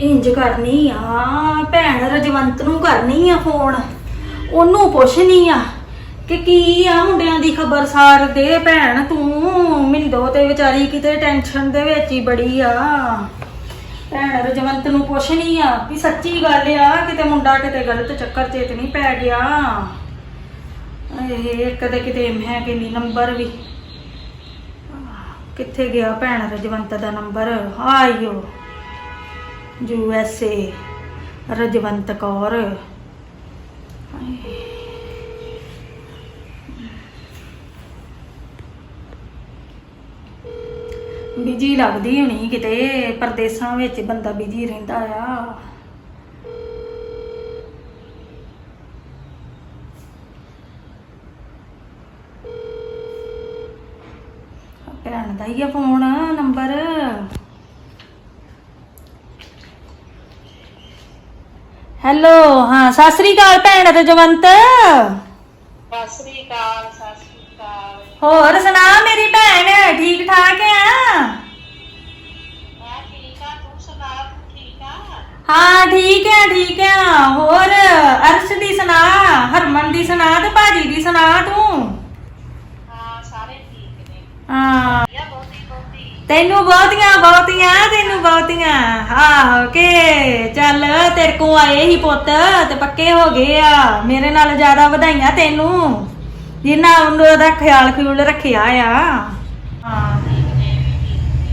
ਇੰਜ ਕਰਨੀ ਆ, ਭੈਣ ਰਜਵੰਤ ਨੂੰ ਕਰਨੀ ਆ ਫੋਨ ਉਹਨੂੰ ਪੁੱਛਣੀ ਆ ਕਿ ਕੀ ਆ ਮੁੰਡਿਆਂ ਦੀ ਖਬਰ ਸਾਰ ਦੇ ਭੈਣ ਤੂੰ? ਮਿੰਦੋ ਤੇ ਵਿਚਾਰੀ ਕਿਤੇ ਟੈਨਸ਼ਨ ਦੇ ਵਿੱਚ ਹੀ ਬੜੀ ਆ। ਭੈਣ ਰਜਵੰਤ ਨੂੰ ਪੁੱਛਣੀ ਆ ਵੀ ਸੱਚੀ ਗੱਲ ਆ, ਕਿਤੇ ਮੁੰਡਾ ਕਿਤੇ ਗਲਤ ਚੱਕਰ 'ਚ ਤੇ ਨਹੀਂ ਪੈ ਗਿਆ? ਇਹ ਕਦੇ ਕਿਤੇ ਮੈਂ ਕਿੰਨੀ ਨੰਬਰ ਵੀ। ਕਿੱਥੇ ਗਿਆ ਭੈਣ ਰਜਵੰਤ ਦਾ ਨੰਬਰ? ਆਇਓ। U S A, Rajwant Kaur. Busy ਲੱਗਦੀ ਹੋਣੀ ਕਿਤੇ, ਪਰਦੇਸਾਂ ਵਿੱਚ ਬੰਦਾ ਬਿਜ਼ੀ ਰਹਿੰਦਾ ਆ। ਭੈਣ ਦਾ ਹੀ ਆ ਫੋਨ, ਨੰਬਰ। ਹੈਲੋ ਹਾਂ ਸਤਿ ਸ੍ਰੀ ਅਕਾਲ ਭੈਣ ਰਜਵੰਤ ਸਤਿ ਸ੍ਰੀ ਅਕਾਲ ਸਤਿ ਸ੍ਰੀ ਅਕਾਲ। ਹੋਰ ਸੁਣਾ ਮੇਰੀ ਭੈਣ ਠੀਕ ਠਾਕ ਆ? ਮੈਂ ਠੀਕ ਆ ਤੂੰ ਸੁਣਾ ਤੂੰ ਠੀਕ ਆ? ਹਾਂ ਠੀਕ ਆ ਠੀਕ ਆ। ਹੋਰ ਅਰਸ਼ ਦੀ ਸੁਣਾ ਹਰਮਨ ਦੀ ਸੁਣਾ ਤੇ ਭਾਜੀ ਦੀ ਸੁਣਾ ਤੂੰ? ਹਾਂ ਸਾਰੇ ਠੀਕ ਨੇ। ਹਾਂ। ਤੈਨੂੰ ਬਹੁਤੀਆਂ ਬਹੁਤੀਆਂ ਤੈਨੂੰ ਬਹੁਤੀਆਂ। ਆਹੋ ਕੇ ਚੱਲ ਤੇਰੇ ਕੋ ਆਏ ਹੀ ਪੁੱਤ ਤੇ ਪੱਕੇ ਹੋ ਗਏ ਆ। ਮੇਰੇ ਨਾਲ ਜ਼ਿਆਦਾ ਵਧਾਈਆਂ ਤੈਨੂੰ ਜਿੰਨਾ ਉਹਦਾ ਖਿਆਲ ਖਿਊਲ ਰੱਖਿਆ ਆ। ਹਾਂ।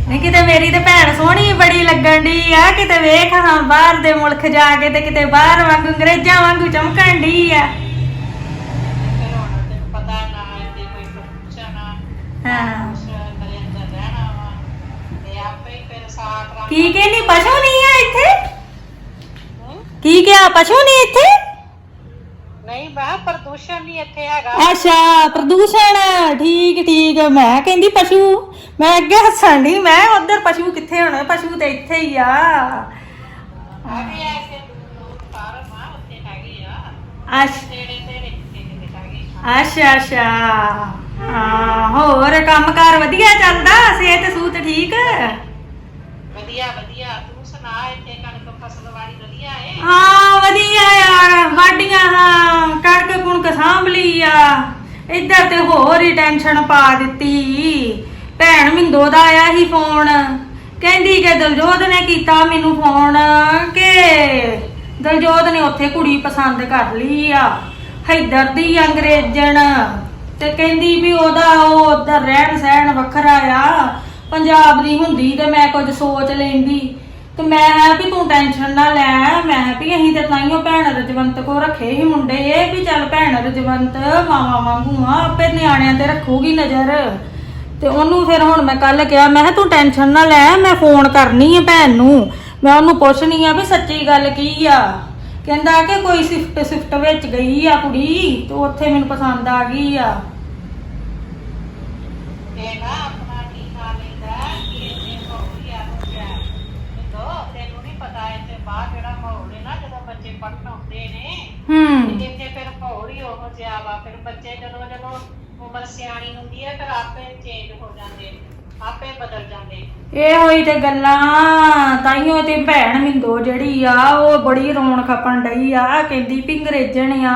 ਨਹੀਂ ਕਿਤੇ ਮੇਰੀ ਤੇ ਭੈਣ ਸੋਹਣੀ ਬੜੀ ਲੱਗਣ ਦੀ ਆ ਕਿਤੇ ਵੇਖ ਹਾਂ ਬਾਹਰ ਦੇ ਮੁਲਕ ਜਾ ਕੇ ਤੇ ਕਿਤੇ ਬਾਹਰ ਵਾਂਗੂ ਅੰਗਰੇਜ਼ਾਂ ਵਾਂਗੂ ਚਮਕਣ ਦੀ ਆ। ਹਾਂ ਕੁਛ ਮੇਰੇ ਅੰਦਰ ਰਹਿਣਾ ਵਾ ਤੇ ਆਪੇ ਹੀ ਫਿਰ ਸਾਥ ਰੱਖ ਕੀ ਕਹਿੰਦੀ ਪਸ਼ੂ ਨਹੀਂ ਆ ਇੱਥੇ? ਹੂੰ? ਕੀ ਕਿਹਾ ਪਸ਼ੂ ਨਹੀਂ ਇੱਥੇ? ਨਹੀਂ ਬਾ ਪ੍ਰਦੂਸ਼ਣ ਨਹੀਂ ਇੱਥੇ ਹੈਗਾ। ਅੱਛਾ ਪ੍ਰਦੂਸ਼ਣ ਠੀਕ ਠੀਕ ਮੈਂ ਕਹਿੰਦੀ ਪਸ਼ੂ ਮੈਂ ਅੱਗੇ ਹੱਸਣ ਦੀ ਮੈਂ ਉਧਰ ਪਸ਼ੂ ਕਿੱਥੇ ਹੋਣੇ ਪਸ਼ੂ ਤੇ ਇੱਥੇ ਹੀ ਆ। ਹੈਗੇ ਆ ਇੱਥੇ ਦੂਰ ਫਾਰਮ ਆ ਉੱਥੇ ਹੈਗੇ ਆ। ਅੱਛ ਨੇੜੇ ਤੇੜੇ ਕਿਤੇ ਹੈਗੇ ਅੱਛਾ ਅੱਛਾ। ਹਾਂ ਹੋਰ ਕੰਮਕਾਰ ਵਧੀਆ ਚੱਲਦਾ ਸਿਹਤ ਸੂਤ ਠੀਕ? ਵਧੀਆ ਵਧੀਆ। ਤੂੰ ਸੁਣਾ, ਇੱਥੇ ਕਣਕ ਫਸਲ ਵਾਲੀ ਵਧੀਆ ਏ? ਹਾਂ, ਵਧੀਆ ਆ ਵਾਡੀਆਂ ਹਾਂ, ਕਣਕ ਕੁਣਕ ਸਾਂਭ ਲਈ ਆ। ਇੱਧਰ ਤੇ ਹੋਰ ਹੀ ਟੈਨਸ਼ਨ ਪਾ ਦਿੱਤੀ। ਭੈਣ ਮਿੰਦੋ ਦਾ ਆਇਆ ਸੀ ਫੋਨ। ਕਹਿੰਦੀ ਕਿ ਦਲਜੋਤ ਨੇ ਕੀਤਾ ਮੈਨੂੰ ਫੋਨ ਕਿ ਦਲਜੋਤ ਨੇ ਉੱਥੇ ਕੁੜੀ ਪਸੰਦ ਕਰ ਲਈ ਆ। ਹੈਦਰ ਦੀ ਅੰਗਰੇਜ਼ਣ। ਤੇ ਕਹਿੰਦੀ ਵੀ ਉਹਦਾ ਉਹ ਉਧਰ ਰਹਿਣ ਸਹਿਣ ਵੱਖਰਾ ਆ। ਪੰਜਾਬ ਦੀ ਹੁੰਦੀ ਤੇ ਮੈਂ ਕੁਝ ਸੋਚ ਲੈਂਦੀ। ਤੇ ਮੈਂ ਹੈ ਵੀ ਤੂੰ ਟੈਨਸ਼ਨ ਨਾ ਲੈ, ਮੈਂ ਵੀ ਅਸੀਂ ਤੇ ਤਾਈਓ ਭੈਣ ਰਜਵੰਤ ਕੋ ਰੱਖੇ ਹੀ ਮੁੰਡੇ, ਇਹ ਵੀ ਚੱਲ ਭੈਣ ਰਜਵੰਤ ਮਾਵਾ ਵਾਂਗੂ ਆ, ਆਪੇ ਨਿਆਣਿਆਂ ਤੇ ਰੱਖੂਗੀ ਨਜ਼ਰ। ਤੇ ਉਹਨੂੰ ਫਿਰ ਹੁਣ ਮੈਂ ਕੱਲ ਕਿਹਾ, ਮੈਂ ਕਿਹਾ ਤੂੰ ਟੈਨਸ਼ਨ ਨਾ ਲੈ, ਮੈਂ ਫੋਨ ਕਰਨੀ ਹੈ ਭੈਣ ਨੂੰ। ਮੈਂ ਉਹਨੂੰ ਪੁੱਛਣੀ ਆ ਵੀ ਸੱਚੀ ਗੱਲ ਕੀ ਆ? ਕਹਿੰਦਾ ਕਿ ਕੋਈ ਸਿਫਟ ਸਿਫਟ ਵਿੱਚ ਗਈ ਆ ਕੁੜੀ, ਤੇ ਉੱਥੇ ਮੈਨੂੰ ਪਸੰਦ ਆ ਗਈ ਆ। ਤੇ ਨਾ ਆਪਣਾ ਕੀ ਖਾ ਲੈਂਦਾ ਕਿ ਇਹਨੇ ਹੋਈ ਆ ਬੱਚਾ ਤੋ ਤੈਨੂੰ ਨਹੀਂ ਪਤਾ ਇੱਥੇ ਬਾਹਰ ਜਿਹੜਾ ਮਾਹੌਲ ਹੈ ਨਾ ਜਦੋਂ ਬੱਚੇ ਪੜ੍ਹਨ ਆਉਂਦੇ ਹੂੰ। ਤੇ ਫਿਰ ਹੀ ਉਹੋ ਜਿਹਾ ਵਾ ਫਿਰ ਬੱਚੇ ਜਦੋਂ ਜਦੋਂ ਉਮਰ ਸਿਆਣੀ ਹੁੰਦੀ ਹੈ ਫਿਰ ਆਪੇ ਚੇਂਜ ਹੋ ਜਾਂਦੇ ਆਪੇ ਬਦਲ ਜਾਂਦੇ। ਇਹ ਹੋਈ ਤੇ ਗੱਲਾਂ ਤਾਈਓ ਤੇ ਭੈਣ ਮਿੰਦੋ ਜਿਹੜੀ ਆ ਉਹ ਬੜੀ ਰੋਣ ਖਪਣ ਡਈ ਆ ਕਹਿੰਦੀ ਵੀ ਅੰਗਰੇਜ਼ਣ ਆ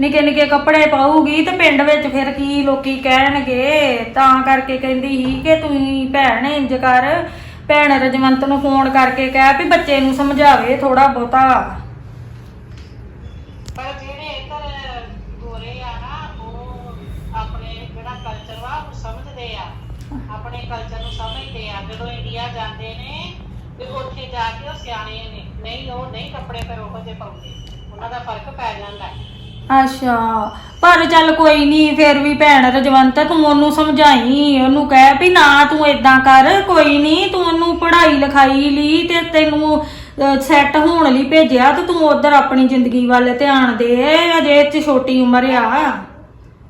ਨਿੱਕੇ ਨਿੱਕੇ ਕੱਪੜੇ ਪਾਊਗੀ ਤੇ ਪਿੰਡ ਵਿੱਚ ਫਿਰ ਕੀ ਲੋਕੀ ਕਹਿਣਗੇ? ਤਾਂ ਕਰਕੇ ਕਹਿੰਦੀ ਸੀ ਕਿ ਤੂੰ ਭੈਣ ਇੰਜ ਕਰ ਭੈਣ ਰਜਵੰਤ ਨੂੰ ਫੋਨ ਕਰਕੇ ਕਹਿ ਵੀ ਬੱਚੇ ਨੂੰ ਸਮਝਾਵੇ ਥੋੜਾ ਬਹੁਤਾ ਪਰ ਜਿਹੜੇ ਇੱਧਰ ਗੋਰੇ ਆ ਨਾ ਉਹ ਆਪਣੇ ਜਿਹੜਾ ਕਲਚਰ ਵਾ ਉਹ ਸਮਝਦੇ ਆ ਆਪਣੇ ਕਲਚਰ ਨੂੰ ਸਮਝਦੇ ਆ ਜਦੋਂ ਇੰਡੀਆ ਜਾਂਦੇ ਨੇ ਤੇ ਉੱਥੇ ਜਾ ਕੇ ਉਹ ਸਿਆਣੇ ਨੇ। ਨਹੀਂ ਉਹ ਨਹੀਂ ਕੱਪੜੇ ਫਿਰ ਉਹੋ ਜਿਹੇ ਪਾਉਂਦੇ। ਉਹਨਾਂ ਦਾ ਫ਼ਰਕ ਪੈ ਜਾਂਦਾ। ਹੈ ਅੱਛਾ ਪਰ ਚੱਲ ਕੋਈ ਨਹੀਂ ਫੇਰ ਵੀ ਭੈਣ ਰਜਵੰਤ ਤੂੰ ਉਹਨੂੰ ਸਮਝਾਈ ਉਹਨੂੰ ਕਹਿ ਵੀ ਨਾ ਤੂੰ ਇਦਾਂ ਕਰ ਕੋਈ ਨਹੀਂ ਤੂੰ ਉਹਨੂੰ ਪੜ੍ਹਾਈ ਲਿਖਾਈ ਲਈ ਤੇ ਤੈਨੂੰ ਸੈੱਟ ਹੋਣ ਲਈ ਭੇਜਿਆ ਤੇ ਤੂੰ ਉਧਰ ਆਪਣੀ ਜ਼ਿੰਦਗੀ ਵੱਲ ਧਿਆਨ ਦੇ ਅਜੇ ਇਹ 'ਚ ਛੋਟੀ ਉਮਰ ਆ।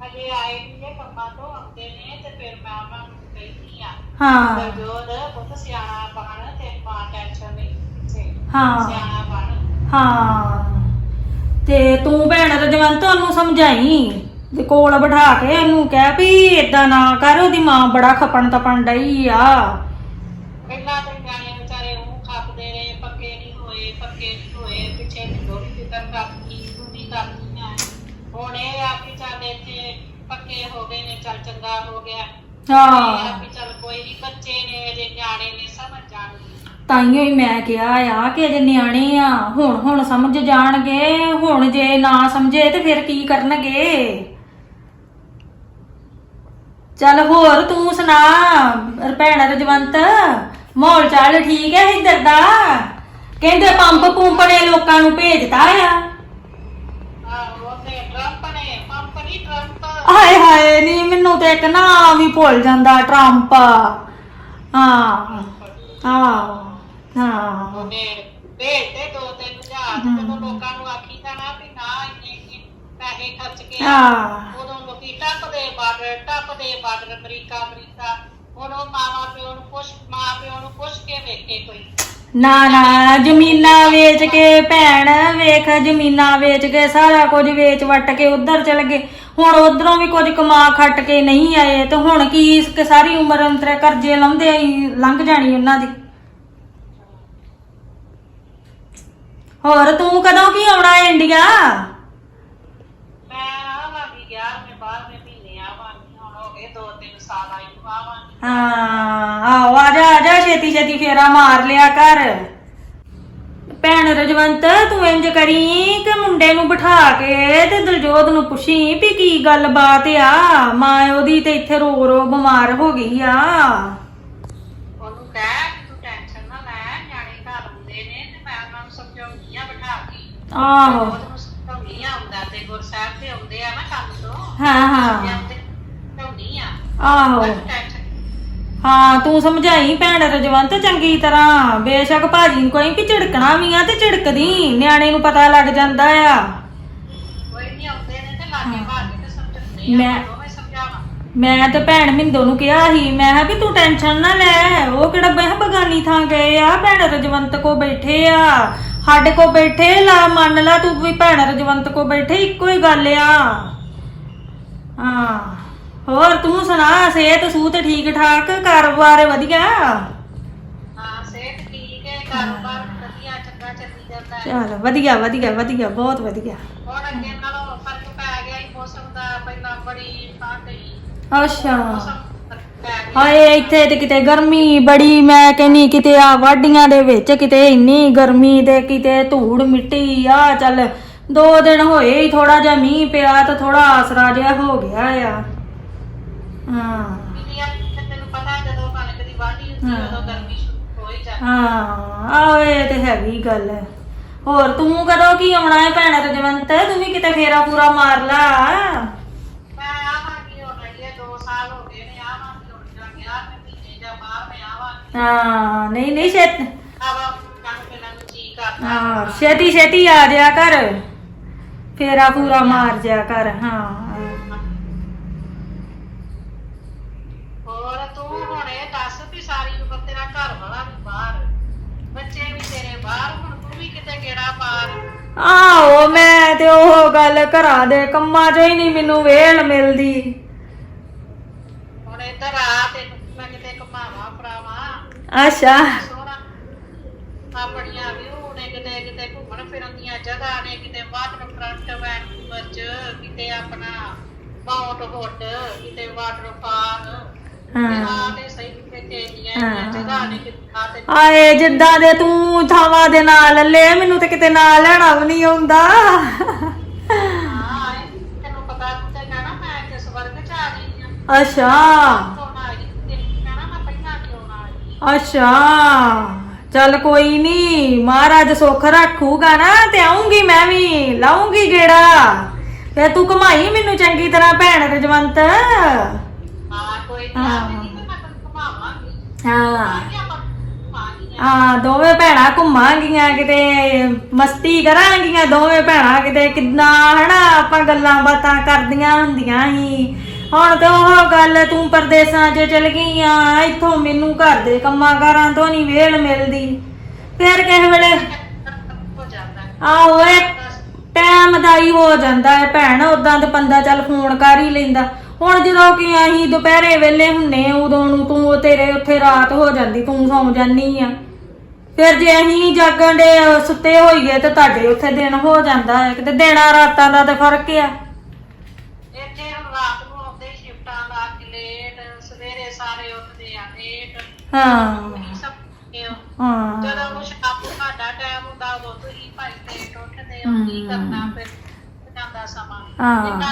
ਅਜੇ ਆਏ ਨਹੀਂ ਜੇ ਕੰਮਾਂ ਤੋਂ ਆਉਂਦੇ ਨੇ ਤੇ ਫਿਰ ਮੈਂ ਉਹਨਾਂ ਨੂੰ ਕਹਿੰਦੀ ਆ ਹਾਂ। ਦਰਜੋਤ ਪੁੱਤ ਸਿਆਣਾ ਬਣ ਤੇ ਮਾਂ ਟੈਨਸ਼ਨ ਨਹੀਂ ਪਿੱਛੇ ਹਾਂ। ਸਿਆਣਾ ਬਣ ਹਾਂ। ਤੇ ਤੂੰ ਭੈਣ ਰਜਵੰਤ ਉਹਨੂੰ ਸਮਝਾਈ? ਤੇ ਕੋਲ ਬਿਠਾ ਕੇ ਉਹਨੂੰ ਕਹਿ ਵੀ ਇਦਾਂ ਨਾ ਕਰ ਉਹਦੀ ਮਾਂ ਬੜਾ ਖਪਣ ਤਪਣ ਡਈ ਆ। ਪਹਿਲਾਂ ਤੇ ਨਿਆਣੇ ਵਿਚਾਰੇ ਉਹ ਖਾਪਦੇ ਨੇ ਪੱਕੇ ਨਹੀਂ ਹੋਏ ਪੱਕੇ ਨਹੀਂ ਹੋਏ ਪਿੱਛੇ ਵੀ ਫਿਕਰ ਕਰਦੀ ਤੂੰ ਵੀ ਕਰਦੀ ਆ। ਹੁਣ ਇਹ ਆ ਵੀ ਚੱਲ ਇੱਥੇ ਪੱਕੇ ਹੋ ਗਏ ਨੇ ਚੱਲ ਚੰਗਾ ਹੋ ਗਿਆ। ਇਹ ਆ ਹਾਂ ਵੀ ਚੱਲ ਕੋਈ ਨਹੀਂ ਬੱਚੇ ਨੇ ਅਜੇ ਨਿਆਣੇ ਨੇ ਸਮਝ ਜਾਣਗੇ ਤਾਈਓ ਹੀ ਮੈਂ ਕਿਹਾ ਆ ਕਿ ਅਜੇ ਨਿਆਣੇ ਆ ਹੁਣ ਹੁਣ ਸਮਝ ਜਾਣਗੇ ਹੁਣ ਜੇ ਨਾ ਸਮਝੇ ਤੇ ਫਿਰ ਕੀ ਕਰਨਗੇ? ਚੱਲ ਹੋਰ ਤੂੰ ਸੁਣਾ ਭੈਣ ਰਜਵੰਤ ਮਾਹੌਲ ਚਾਲ ਠੀਕ ਹੈ ਇੱਧਰ ਦਾ? ਕਹਿੰਦੇ ਪੰਪ ਪੰਪ ਨੇ ਲੋਕਾਂ ਨੂੰ ਭੇਜਤਾ ਆ। ਹਾਏ ਹਾਏ ਨਹੀਂ ਮੈਨੂੰ ਤੇ ਇੱਕ ਨਾਮ ਵੀ ਭੁੱਲ ਜਾਂਦਾ ਟਰੰਪ। ਹਾਂ ਹਾਂ। ਹਾਂ। ਉਹਨੇ ਭੇਜਦੇ ਦੋ ਤਿੰਨ ਹਜ਼ਾਰ ਤੇ ਜਦੋਂ ਲੋਕਾਂ ਨੂੰ ਆਖੀ ਜਾਣਾ ਵੀ ਨਾ ਇੰਨੇ ਇੰਨੇ ਪੈਸੇ ਖਰਚ ਕੇ ਹਾਂ। ਉਦੋਂ ਲੋਕੀ ਟੱਪਦੇ ਬਾਰਡਰ ਟੱਪਦੇ ਬਾਰਡਰ ਅਮਰੀਕਾ ਅਮਰੀਕਾ। ਹੁਣ ਉਹ ਮਾਵਾ ਪਿਓ ਨੂੰ ਪੁੱਛ ਮਾਂ ਪਿਓ ਨੂੰ ਪੁੱਛ ਕੇ ਵੇਖੇ ਕੋਈ। ਨਾ ਨਾ ਜ਼ਮੀਨਾਂ ਵੇਚ ਕੇ ਭੈਣ ਵੇਖ ਜ਼ਮੀਨਾਂ ਵੇਚ ਕੇ ਸਾਰਾ ਕੁਝ ਵੇਚ ਵਟ ਕੇ ਉਧਰ ਚਲ ਗਏ। ਹੁਣ ਉਧਰੋਂ ਵੀ ਕੁਝ ਕਮਾ ਖੱਟ ਕੇ ਨਹੀਂ ਆਏ ਤੇ ਹੁਣ ਕੀ ਇਸ ਕਿ ਸਾਰੀ ਉਮਰ ਅੰਤਰੇ ਕਰਜ਼ੇ ਲਾਉਂਦੇ ਹੀ ਲੰਘ ਜਾਣੀ ਉਹਨਾਂ ਦੀ। ਹੋਰ ਤੂੰ ਕਦੋਂ ਕੀ ਆਉਣਾ ਹੈ ਇੰਡੀਆ? ਮੈਂ ਆਵਾਂਗੀ 11ਵੇਂ 12ਵੇਂ ਮਹੀਨੇ ਆਵਾਂਗੀ ਹੁਣ ਹੋ ਗਏ 2-3 ਸਾਲ ਆਈ ਨੂੰ ਆਵਾਂਗੀ। ਹਾਂ ਆਓ ਆ ਜਾ ਆ ਜਾ ਛੇਤੀ ਛੇਤੀ ਫੇਰਾ ਮਾਰ ਲਿਆ ਕਰ। ਭੈਣ ਰਜਵੰਤ ਤੂੰ ਇੰਜ ਕਰੀ ਕਿ ਮੁੰਡੇ ਨੂੰ ਬਿਠਾ ਕੇ ਤੇ ਦਲਜੋਤ ਨੂੰ ਪੁੱਛੀ ਵੀ ਕੀ ਗੱਲਬਾਤ ਆ? ਮਾਂ ਉਹਦੀ ਤੇ ਇੱਥੇ ਰੋ ਰੋ ਬਿਮਾਰ ਹੋ ਗਈ ਆ। ਉਹਨੂੰ ਕਹਿ ਕਿ ਤੂੰ ਟੈਨਸ਼ਨ ਨਾ ਲੈ ਨਿਆਣੇ ਘਰ ਆਉਂਦੇ ਨੇ ਤੇ ਮੈਂ ਉਹਨਾਂ ਨੂੰ ਸਮਝਾਉਂਦੀ ਆ ਬਿਠਾ ਕੇ ਆਹੋ। ਉਹਨੂੰ ਸਮਝਾਉਂਦੀ ਆ ਆਉਂਦਾ ਤੇ ਗੁਰਸਾਹਿਬ ਤੇ ਆਉਂਦੇ ਆ ਨਾ ਕੰਮ ਤੋਂ। ਹਾਂ ਹਾਂ। ਜਾਂਦੇ ਸਮਝਾਉਂਦੀ ਆ। ਆਹੋ। ਤੂੰ ਟੈਨਸ਼ਨ ਹਾਂ ਤੂੰ ਸਮਝਾਈ ਭੈਣ ਰਜਵੰਤ ਚੰਗੀ ਤਰ੍ਹਾਂ। ਬੇਸ਼ੱਕ ਭਾਜੀ ਨੂੰ ਕੋਈ ਕਿ ਝਿੜਕਣਾ ਵੀ ਆ ਤੇ ਝਿੜਕਦੀ। ਨਿਆਣੇ ਨੂੰ ਪਤਾ ਲੱਗ ਜਾਂਦਾ ਆ। ਕੋਈ ਨਹੀਂ ਆਉਂਦੇ ਨੇ ਤੇ ਲਾਗੇ ਭਾਗੇ ਤੇ ਸਮਝਾਉਂਦੇ ਆ ਮੈਂ- ਮੈਂ ਤੇ ਭੈਣ ਮਿੰਦੋ ਨੂੰ ਕਿਹਾ ਸੀ ਮੈਂ ਕਿਹਾ ਵੀ ਤੂੰ ਟੈਨਸ਼ਨ ਨਾ ਲੈ ਉਹ ਕਿਹੜਾ ਬਹਿ ਬਗਾਨੀ ਥਾਂ ਗਏ ਆ ਭੈਣ ਰਜਵੰਤ ਕੋ ਬੈਠੇ ਆ। ਸਾਡੇ ਕੋ ਬੈਠੇ ਲਾ ਮੰਨ ਲਾ ਤੂੰ ਵੀ ਭੈਣ ਰਜਵੰਤ ਕੋ ਬੈਠੇ ਇੱਕੋ ਹੀ ਗੱਲ ਆ। ਹਾਂ ਹੋਰ ਤੂੰ ਸੁਣਾ ਸਿਹਤ ਸੂਤ ਠੀਕ ਠਾਕ? ਕਾਰੋਬਾਰ ਵਧੀਆ? ਹਾਂ ਸਿਹਤ ਠੀਕ ਹੈ ਕਾਰੋਬਾਰ ਵਧੀਆ ਚੰਗਾ ਚੱਲੀ ਜਾਂਦਾ ਹੈ। ਚਲ ਵਧੀਆ ਵਧੀਆ ਵਧੀਆ ਬਹੁਤ ਵਧੀਆ। ਹੁਣ ਅੱਗੇ ਨਾਲੋਂ ਫ਼ਰਕ ਪੈ ਗਿਆ ਹੀ ਮੌਸਮ ਦਾ ਪਹਿਲਾਂ ਬੜੀ ਠੰਡ ਸੀ। ਅੱਛਾ। ਮੌਸਮ ਹਾਏ ਇੱਥੇ ਤੇ ਕਿਤੇ ਗਰਮੀ ਬੜੀ ਮੈਂ ਕਹਿੰਨੀ ਕਿਤੇ ਆ ਵਾਢੀਆਂ ਦੇ ਵਿੱਚ ਕਿਤੇ ਇੰਨੀ ਗਰਮੀ ਤੇ ਕਿਤੇ ਧੂੜ ਮਿੱਟੀ ਆ ਚੱਲ ਦੋ ਦਿਨ ਹੋਏ ਹੀ ਥੋੜਾ ਜਿਹਾ ਮੀਂਹ ਪਿਆ ਤਾਂ ਥੋੜਾ ਆਸਰਾ ਜਿਹਾ ਹੋ ਗਿਆ ਆ। ਹਾਂ। ਤੇ ਹਾਂ। ਆਹ ਇਹ ਤੇ ਹੈਗੀ ਗੱਲ ਹੈ ਹੋਰ ਤੂੰ ਕਦੋਂ ਕੀ ਆਉਣਾ ਹੈ ਭੈਣ ਰਜਵੰਤ? ਤੂੰ ਵੀ ਕਿਤੇ ਫੇਰਾ ਪੂਰਾ ਮਾਰ ਲਾ ਮੈਂ ਆਵਾਂਗੀ ਹੁਣ ਇਹ 2 ਸਾਲ ਹੋ ਗਏ ਨੇ ਆਵਾਂਗੀ ਹੁਣ ਜਾਂ 11ਵੇਂ ਮਹੀਨੇ ਜਾਂ 12ਵੇਂ ਆਵਾਂਗੀ ਹਾਂ ਨਹੀਂ ਨਹੀਂ ਛੇਤੀ ਆਵਾ ਕਣਕ ਇਹਨਾਂ ਨੂੰ ਜੀ ਕਰਦਾ ਹਾਂ ਛੇਤੀ ਛੇਤੀ ਆ ਜਾਇਆ ਕਰ। ਫੇਰਾ ਪੂਰਾ ਮਾਰ ਜਾਇਆ ਕਰ ਹਾਂ। ਹੋਰ ਤੂੰ ਹੁਣ ਇਹ ਦੱਸ ਵੀ ਸਾਰੀ ਉਮਰ ਤੇਰਾ ਘਰ ਵਾਲਾ ਵੀ ਬਾਹਰ। ਬੱਚੇ ਵੀ ਤੇਰੇ ਬਾਹਰ ਹੁਣ ਤੂੰ ਵੀ ਕਿਤੇ ਗੇੜਾ ਪਾਰ। ਆਹੋ ਮੈਂ ਤੇ ਉਹ ਗੱਲ ਘਰਾਂ ਦੇ ਕੰਮਾਂ 'ਚੋਂ ਹੀ ਨਹੀਂ ਮੈਨੂੰ ਵੇਲ ਮਿਲਦੀ। ਹੁਣ ਇੱਧਰ ਆ ਤੇ ਮੈਂ ਕਿਤੇ ਘੁਮਾਵਾਂ ਫਰਾਵਾਂ ਅੱਛਾ। ਸੋਹਣਾ ਆਪਣੀਆਂ ਵਿਊ ਨੇ ਕਿਤੇ ਕਿਤੇ ਘੁੰਮਣ ਫਿਰਨ ਦੀਆਂ ਜਗ੍ਹਾ ਨੇ ਕਿਤੇ ਵਾਟਰ ਫਰੰਟ ਵੈਨਕੂਵਰ ਚ ਕਿਤੇ ਆਪਣਾ ਮਾਊਂਟ ਹੁੱਡ ਕਿਤੇ ਵਾਟਰਫਾਲ ਹਾਂ। ਆ ਤੇ ਸਹੀ ਕਿਤੇ ਕਿਹੜੀਆਂ ਹਾਂ। ਜਗ੍ਹਾ ਨੇ ਕਿਤੇ ਆ ਤੇ ਆਏ ਜਿੱਦਾਂ ਦੇ ਤੂੰ ਥਾਵਾਂ ਦੇ ਨਾਲ ਲੈ ਮੈਨੂੰ ਤੇ ਕਿਤੇ ਨਾਲ ਲੈਣਾ ਵੀ ਨਹੀਂ ਆਉਂਦਾ। ਹਾਂ ਇਹ ਤੈਨੂੰ ਪਤਾ ਤੇ ਕਹਿਣਾ ਮੈਂ ਕਿਸ ਵਰਗ ਚ ਆ ਗਈ ਆ। ਅੱਛਾ ਕਿਉਂ ਨਾ ਆਈ ਤੇ ਕਹਿਣਾ ਮੈਂ ਪਹਿਲਾਂ ਕਿਉਂ ਨਾ ਆਈ ਅੱਛਾ ਚੱਲ ਕੋਈ ਨਹੀਂ ਮਹਾਰਾਜ ਸੁੱਖ ਰੱਖੂਗਾ ਨਾ ਤੇ ਆਉਂਗੀ ਮੈਂ ਵੀ ਲਾਉਂਗੀ ਗੇੜਾ। ਤੇ ਤੂੰ ਘਮਾਈ ਮੈਨੂੰ ਚੰਗੀ ਤਰ੍ਹਾਂ ਭੈਣ ਰਜਵੰਤ? ਹਾਂ ਕੋਈ ਨਹੀਂ ਹਾਂ। ਮੈਂ ਘੁਮਾਵਾਂਗੀ। ਹਾਂ। ਆ ਦੋਵੇਂ ਭੈਣਾਂ ਘੁੰਮਾਂਗੀਆਂ ਕਿਤੇ ਮਸਤੀ ਕਰਾਂਗੀਆਂ ਦੋਵੇਂ ਭੈਣਾਂ ਕਿਤੇ ਕਿੰਨਾ ਹਨਾ ਆਪਾਂ ਗੱਲਾਂ ਬਾਤਾਂ ਕਰਦੀਆਂ ਹੁੰਦੀਆਂ ਸੀ। ਹੁਣ ਤੇ ਉਹ ਗੱਲ ਤੂੰ ਪਰਦੇਸਾਂ 'ਚ ਚਲ ਗਈ ਆ, ਇੱਥੋਂ ਮੈਨੂੰ ਘਰ ਦੇ ਕੰਮਾਂ ਕਾਰਾਂ ਤੋਂ ਨਹੀਂ ਵੇਲ ਮਿਲਦੀ। ਫਿਰ ਕਿਸੇ ਵੇਲੇ? ਹੋ ਜਾਂਦਾ ਆਹੋ, ਇਹ ਟਾਈਮ ਦਾ ਹੀ ਹੋ ਜਾਂਦਾ ਹੈ ਭੈਣ ਉਦਾਂ ਤੇ ਬੰਦਾ ਚੱਲ ਫੋਨ ਕਰ ਹੀ ਲੈਂਦਾ। ਹੁਣ ਜਦੋਂ ਕਿ ਅਸੀਂ ਦੁਪਹਿਰੇ ਵੇਲੇ ਹੁੰਨੇ ਉਦੋਂ ਨੂੰ ਤੂੰ ਤੇਰੇ ਉੱਥੇ ਰਾਤ ਹੋ ਜਾਂਦੀ, ਤੂੰ ਸੌਂ ਜਾਨੀ ਆ। ਫਿਰ ਜੇ ਅਸੀਂ ਜਾਗਣ ਦੇ, ਸੁੱਤੇ ਹੋਈਏ ਤੇ ਤੁਹਾਡੇ ਉੱਥੇ ਦਿਨ ਹੋ ਜਾਂਦਾ ਹੈ, ਕਿਤੇ ਦਿਨਾਂ ਰਾਤਾਂ ਦਾ ਤੇ ਫ਼ਰਕ ਆ ਇੱਥੇ ਹੁਣ ਰਾਤ ਨੂੰ ਆਉਂਦੇ ਸ਼ਿਫਟਾਂ ਲਾ ਕੇ ਲੇਟ ਸਵੇਰੇ ਸਾਰੇ ਉੱਠਦੇ ਆ ਲੇਟ ਹਾਂ। ਜਦੋਂ ਟਾਈਮ ਹੁੰਦਾ ਉਦੋਂ ਤੁਸੀਂ ਭਾਈ ਲੇਟ ਉੱਠਦੇ ਹੋ ਕੀ ਕਰਨਾ ਫਿਰ? ਜਾਂਦਾ ਸਮਾਂ। ਹਾਂ। ਜਿੰਨਾ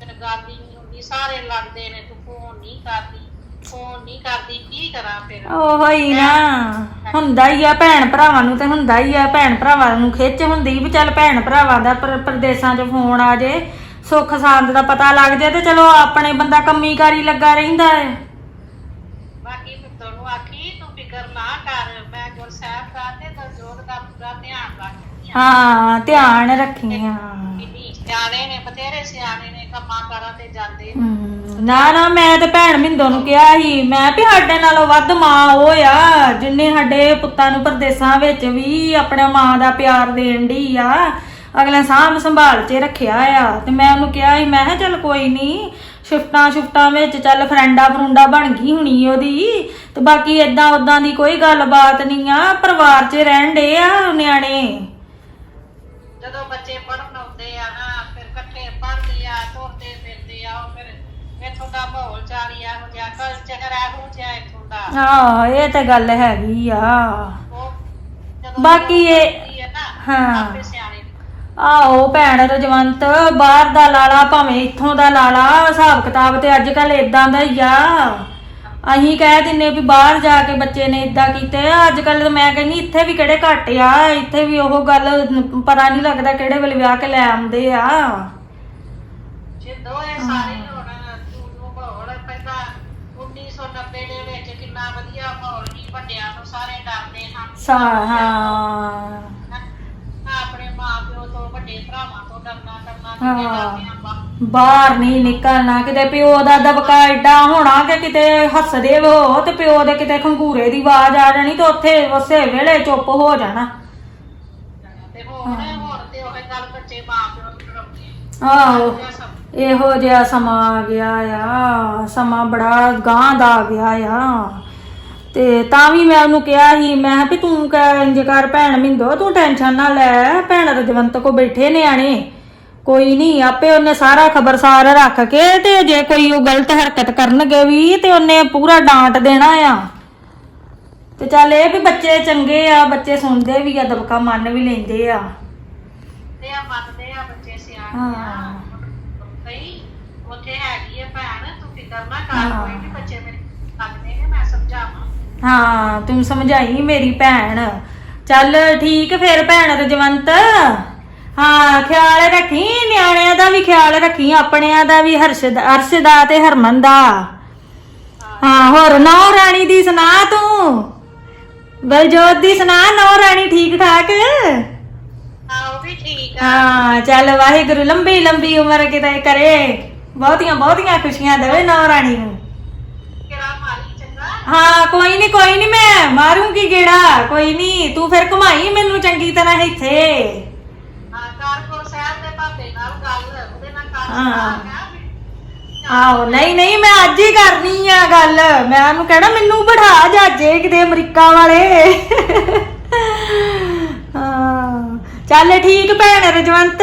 ਫਿਰ ਗੱਲ ਹੀ ਨਹੀਂ ਹੁੰਦੀ ਸਾਰੇ ਲੜਦੇ ਨੇ ਤੂੰ ਫੋਨ ਨਹੀਂ ਕਰਦੀ ਫੋਨ ਨਹੀਂ ਕਰਦੀ ਕੀ ਕਰਾਂ ਫਿਰ? ਉਹ ਹੀ ਨਾ। ਹੁੰਦਾ ਹੀ ਆ ਭੈਣ ਭਰਾਵਾਂ ਨੂੰ ਤੇ ਹੁੰਦਾ ਹੀ ਆ। ਭੈਣ ਭਰਾਵਾਂ ਨੂੰ ਖਿੱਚ ਹੁੰਦੀ ਵੀ ਚੱਲ ਭੈਣ ਭਰਾਵਾਂ ਦਾ ਪਰ- ਪ੍ਰਦੇਸਾਂ 'ਚ ਫੋਨ ਆ ਜੇ। ਸੁੱਖ ਸਾਂਦ ਦਾ ਪਤਾ ਲੱਗ ਜੇ ਤੇ ਚਲੋ ਆਪਣੇ ਬੰਦਾ ਕੰਮੀ ਕਾਰੀ ਲੱਗਾ ਰਹਿੰਦਾ ਹੈ ਬਾਕੀ ਪੁੱਤਰ ਨੂੰ ਆਖੀ ਤੂੰ ਫਿਕਰ ਨਾ ਕਰ ਮੈਂ ਗੁਰਸਾਹਿਬ ਦਾ ਤੇ ਦਰਜੋਤ ਦਾ ਧਿਆਨ ਹਾਂ ਧਿਆਨ ਰੱਖੀਆਂ ਕਿੰਨੀ ਸਿਆਣੇ ਨੇ ਬਥੇਰੇ ਸਿਆਣੇ ਨੇ ਕੰਮਾਂ ਕਾਰਾਂ ਤੇ ਜਾਂਦੇ ਨੇ। ਹਮ, ਨਾ ਨਾ ਮੈਂ ਤੇ ਭੈਣ ਮਿੰਦੋ ਨੂੰ ਕਿਹਾ ਸੀ ਮੈਂ ਵੀ ਸਾਡੇ ਨਾਲੋਂ ਵੱਧ ਮਾਂ ਉਹ ਆ ਜਿੰਨੇ ਸਾਡੇ ਪੁੱਤਾਂ ਨੂੰ ਪਰਦੇਸਾਂ ਵਿੱਚ ਵੀ ਆਪਣੇ ਮਾਂ ਦਾ ਪਿਆਰ ਦੇਣ ਦੀ ਆ ਅਗਲੇ ਸਾਂਭ ਸੰਭਾਲ 'ਚ ਰੱਖਿਆ ਆ ਤੇ ਮੈਂ ਉਹਨੂੰ ਕਿਹਾ ਸੀ ਮੈਂ ਕਿਹਾ ਚੱਲ ਕੋਈ ਨਹੀਂ ਸ਼ਿਫਟਾਂ ਸ਼ਿਫਟਾਂ ਵਿੱਚ ਚੱਲ ਫਰੈਂਡਾ ਫਰੁੰਡਾ ਬਣ ਗਈ ਹੁਣੀ ਉਹਦੀ। ਤੇ ਬਾਕੀ ਇਦਾਂ ਉਦਾਂ ਦੀ ਕੋਈ ਗੱਲਬਾਤ ਨਹੀਂ ਆ ਪਰਿਵਾਰ 'ਚ ਰਹਿਣ ਦੇ ਆ ਨਿਆਣੇ। ਜਦੋਂ ਬੱਚੇ ਪੜ੍ਹਨ ਆਉਂਦੇ ਆ ਨਾ ਫਿਰ ਇਕੱਠੇ ਪੜ੍ਹਦੇ ਆ ਤੁਰਦੇ ਫਿਰਦੇ ਆ ਉਹ ਫਿਰ ਇੱਥੋਂ ਦਾ ਮਾਹੌਲ ਚਾਲੀ ਇਹੋ ਜਿਹਾ ਕਲਚਰ ਇਹੋ ਜਿਹਾ ਇੱਥੋਂ ਦਾ। ਆਹ ਇਹ ਤੇ ਗੱਲ ਹੈਗੀ ਆ। ਉਹ ਜਦੋਂ ਬਾਕੀ ਇਹ- ਹੁੰਦੀ ਹੈ ਨਾ ਹਾਂ। ਆਪੇ ਸਿਆਣੇ ਆਹੋ ਭੈਣ ਰਜਵੰਤ ਬਾਹਰ ਦਾ ਲਾਲਾ ਭਾਵੇਂ ਇੱਥੋਂ ਦਾ ਲਾਲਾ ਹਿਸਾਬ ਕਿਤਾਬ ਤੇ ਅੱਜ ਕੱਲ ਇਦਾਂ ਦਾ ਹੀ ਆ। ਅਸੀਂ ਕਹਿ ਦਿੰਨੇ ਵੀ ਬਾਹਰ ਜਾ ਕੇ ਬੱਚੇ ਨੇ ਇਦਾਂ ਕੀਤੇ ਅੱਜ ਕੱਲ ਮੈਂ ਕਹਿੰਦੀ ਇੱਥੇ ਵੀ ਕਿਹੜੇ ਘੱਟ ਆ ਇੱਥੇ ਵੀ ਉਹ ਗੱਲ ਪਤਾ ਨਹੀਂ ਲੱਗਦਾ ਕਿਹੜੇ ਵੇਲੇ ਵਿਆਹ ਕੇ ਲੈ ਆਉਂਦੇ ਆ। ਜੇ ਦੋਏ ਸਾਰੇ ਹੁਣ ਤੂੰ ਨੂੰ ਮਾਹੌਲ ਪਹਿਲਾਂ 1990 ਦੇ ਵਿੱਚ ਕਿੰਨਾ ਵਧੀਆ ਮਾਹੌਲ ਸੀ ਵੱਡਿਆਂ ਨੂੰ ਸਾਰੇ ਡਰਦੇ ਹਨ ਸਾ ਹਾਂ। ਆਪਣੇ ਮਾਪਿਓ ਤੋਂ ਵੱਡੇ ਭਰਾਵਾਂ ਤੋਂ ਡਰਨਾ ਕਰਨਾ ਹਾਂ। ਕਿਤੇ ਡਰਦੇ ਆਪਾਂ। ਬਾਹਰ ਨਹੀਂ ਨਿਕਲਣਾ ਕਿਤੇ ਪਿਓ ਦਾ ਦਬਕਾ ਐਡਾ ਹੋਣਾ ਕਿ ਕਿਤੇ ਹੱਸਦੇ ਹੋ ਤੇ ਪਿਓ ਦੇ ਕਿਤੇ ਖੰਗੂਰੇ ਦੀ ਆਵਾਜ਼ ਆ ਜਾਣੀ ਤੇ ਉੱਥੇ ਉਸੇ ਵੇਲੇ ਚੁੱਪ ਹੋ ਜਾਣਾ। ਤੇ ਹੁਣ ਹੁਣ ਤੇ ਉਹ ਗੱਲ ਬੱਚੇ ਮਾਪਿਓ ਨੂੰ ਡਰਾਉਂਦੇ ਆਹੋ ਆ ਸਭ ਇਹੋ ਜਿਹਾ ਸਮਾਂ ਆ ਗਿਆ ਆ ਸਮਾਂ ਬੜਾ ਗਾਂਹ ਦਾ ਆ ਗਿਆ ਆ। ਤੇ ਤਾਂ ਵੀ ਮੈਂ ਉਹਨੂੰ ਕਿਹਾ ਸੀ ਮੈਂ ਕਿਹਾ ਵੀ ਤੂੰ ਕਹਿ ਇੰਜ ਕਰ ਭੈਣ ਮਿੰਦੋ ਤੂੰ ਟੈਨਸ਼ਨ ਨਾ ਲੈ ਭੈਣ ਰਜਵੰਤ ਕੋ ਬੈਠੇ ਨਿਆਣੇ। ਕੋਈ ਨਹੀਂ ਆਪੇ ਉਹਨੇ ਸਾਰਾ ਖਬਰਸਾਰ ਰੱਖ ਕੇ ਤੇ ਜੇ ਕੋਈ ਉਹ ਗਲਤ ਹਰਕਤ ਕਰਨਗੇ ਵੀ ਤੇ ਉਹਨੇ ਪੂਰਾ ਡਾਂਟ ਦੇਣਾ ਆ। ਤੇ ਚੱਲ ਇਹ ਵੀ ਬੱਚੇ ਚੰਗੇ ਆ ਬੱਚੇ ਸੁਣਦੇ ਵੀ ਆ ਦਬਕਾ ਮੰਨ ਵੀ ਲੈਂਦੇ ਆ। ਤੇ ਆ ਮੰਨਦੇ ਆ ਬੱਚੇ ਸਿਆਣੇ ਹਾਂ। ਆ ਕਈ ਉੱਥੇ ਹੈਗੀ ਆ ਭੈਣ ਤੂੰ ਫਿਕਰ ਨਾ ਕਰ। ਕੋਈ ਵੀ ਬੱਚੇ ਮੇਰੇ ਲੱਗਦੇ ਨੇ ਮੈਂ ਸਮਝਾਵਾਂ। ਹਾਂ ਤੂੰ ਸਮਝਾਈ ਮੇਰੀ ਭੈਣ। ਚੱਲ ਠੀਕ ਫਿਰ ਭੈਣ ਰਜਵੰਤ। ਹਾਂ ਖਿਆਲ ਰੱਖੀ ਨਿਆਣਿਆਂ ਦਾ ਵੀ ਖਿਆਲ ਰੱਖੀ ਆਪਣਿਆਂ ਦਾ ਵੀ ਹਰਸ਼ ਦਾ ਅਰਸ਼ ਦਾ ਤੇ ਹਰਮਨ ਦਾ। ਹਾਂ ਹੋਰ ਨੌ ਰਾਣੀ ਦੀ ਸੁਣਾ ਤੂੰ। ਬਲਜੋਤ ਦੀ ਸੁਣਾ ਨੌ ਰਾਣੀ ਠੀਕ ਠਾਕ ਹਾਂ ਉਹ ਵੀ ਠੀਕ ਆ। ਹਾਂ ਚੱਲ ਵਾਹਿਗੁਰੂ ਲੰਬੀ ਲੰਬੀ ਉਮਰ ਕਿਤੇ ਕਰੇ। ਬਹੁਤੀਆਂ ਬਹੁਤੀਆਂ ਖੁਸ਼ੀਆਂ ਦੇਵੇ ਨੌ ਰਾਣੀ ਨੂੰ। ਹਾਂ ਕੋਈ ਨਹੀਂ ਕੋਈ ਨਹੀਂ ਮੈਂ ਮਾਰੂੰਗੀ ਗੇੜਾ। ਕੋਈ ਨਹੀਂ ਤੂੰ ਫਿਰ ਘੁਮਾਈ ਮੈਨੂੰ ਚੰਗੀ ਤਰ੍ਹਾਂ ਇੱਥੇ। ਹਾਂ ਕਾਰਕੋ ਸਾਹਿਬ ਦੇ ਭਾਪੇ ਨਾਲ ਗੱਲ ਉਹਦੇ ਨਾਲ ਕਰ ਹਾਂ। ਸਲਾਹ ਆਹੋ ਨਹੀਂ ਨਹੀਂ ਮੈਂ ਅੱਜ ਹੀ ਕਰਨੀ ਆ ਗੱਲ। ਮੈਂ ਉਹਨੂੰ ਕਹਿਣਾ ਮੈਨੂੰ ਬਿਠਾ ਜਾਜੇ ਕਿਤੇ ਅਮਰੀਕਾ ਵਾਲੇ। ਹਾਂ। ਚੱਲ ਠੀਕ ਭੈਣ ਰਜਵੰਤ।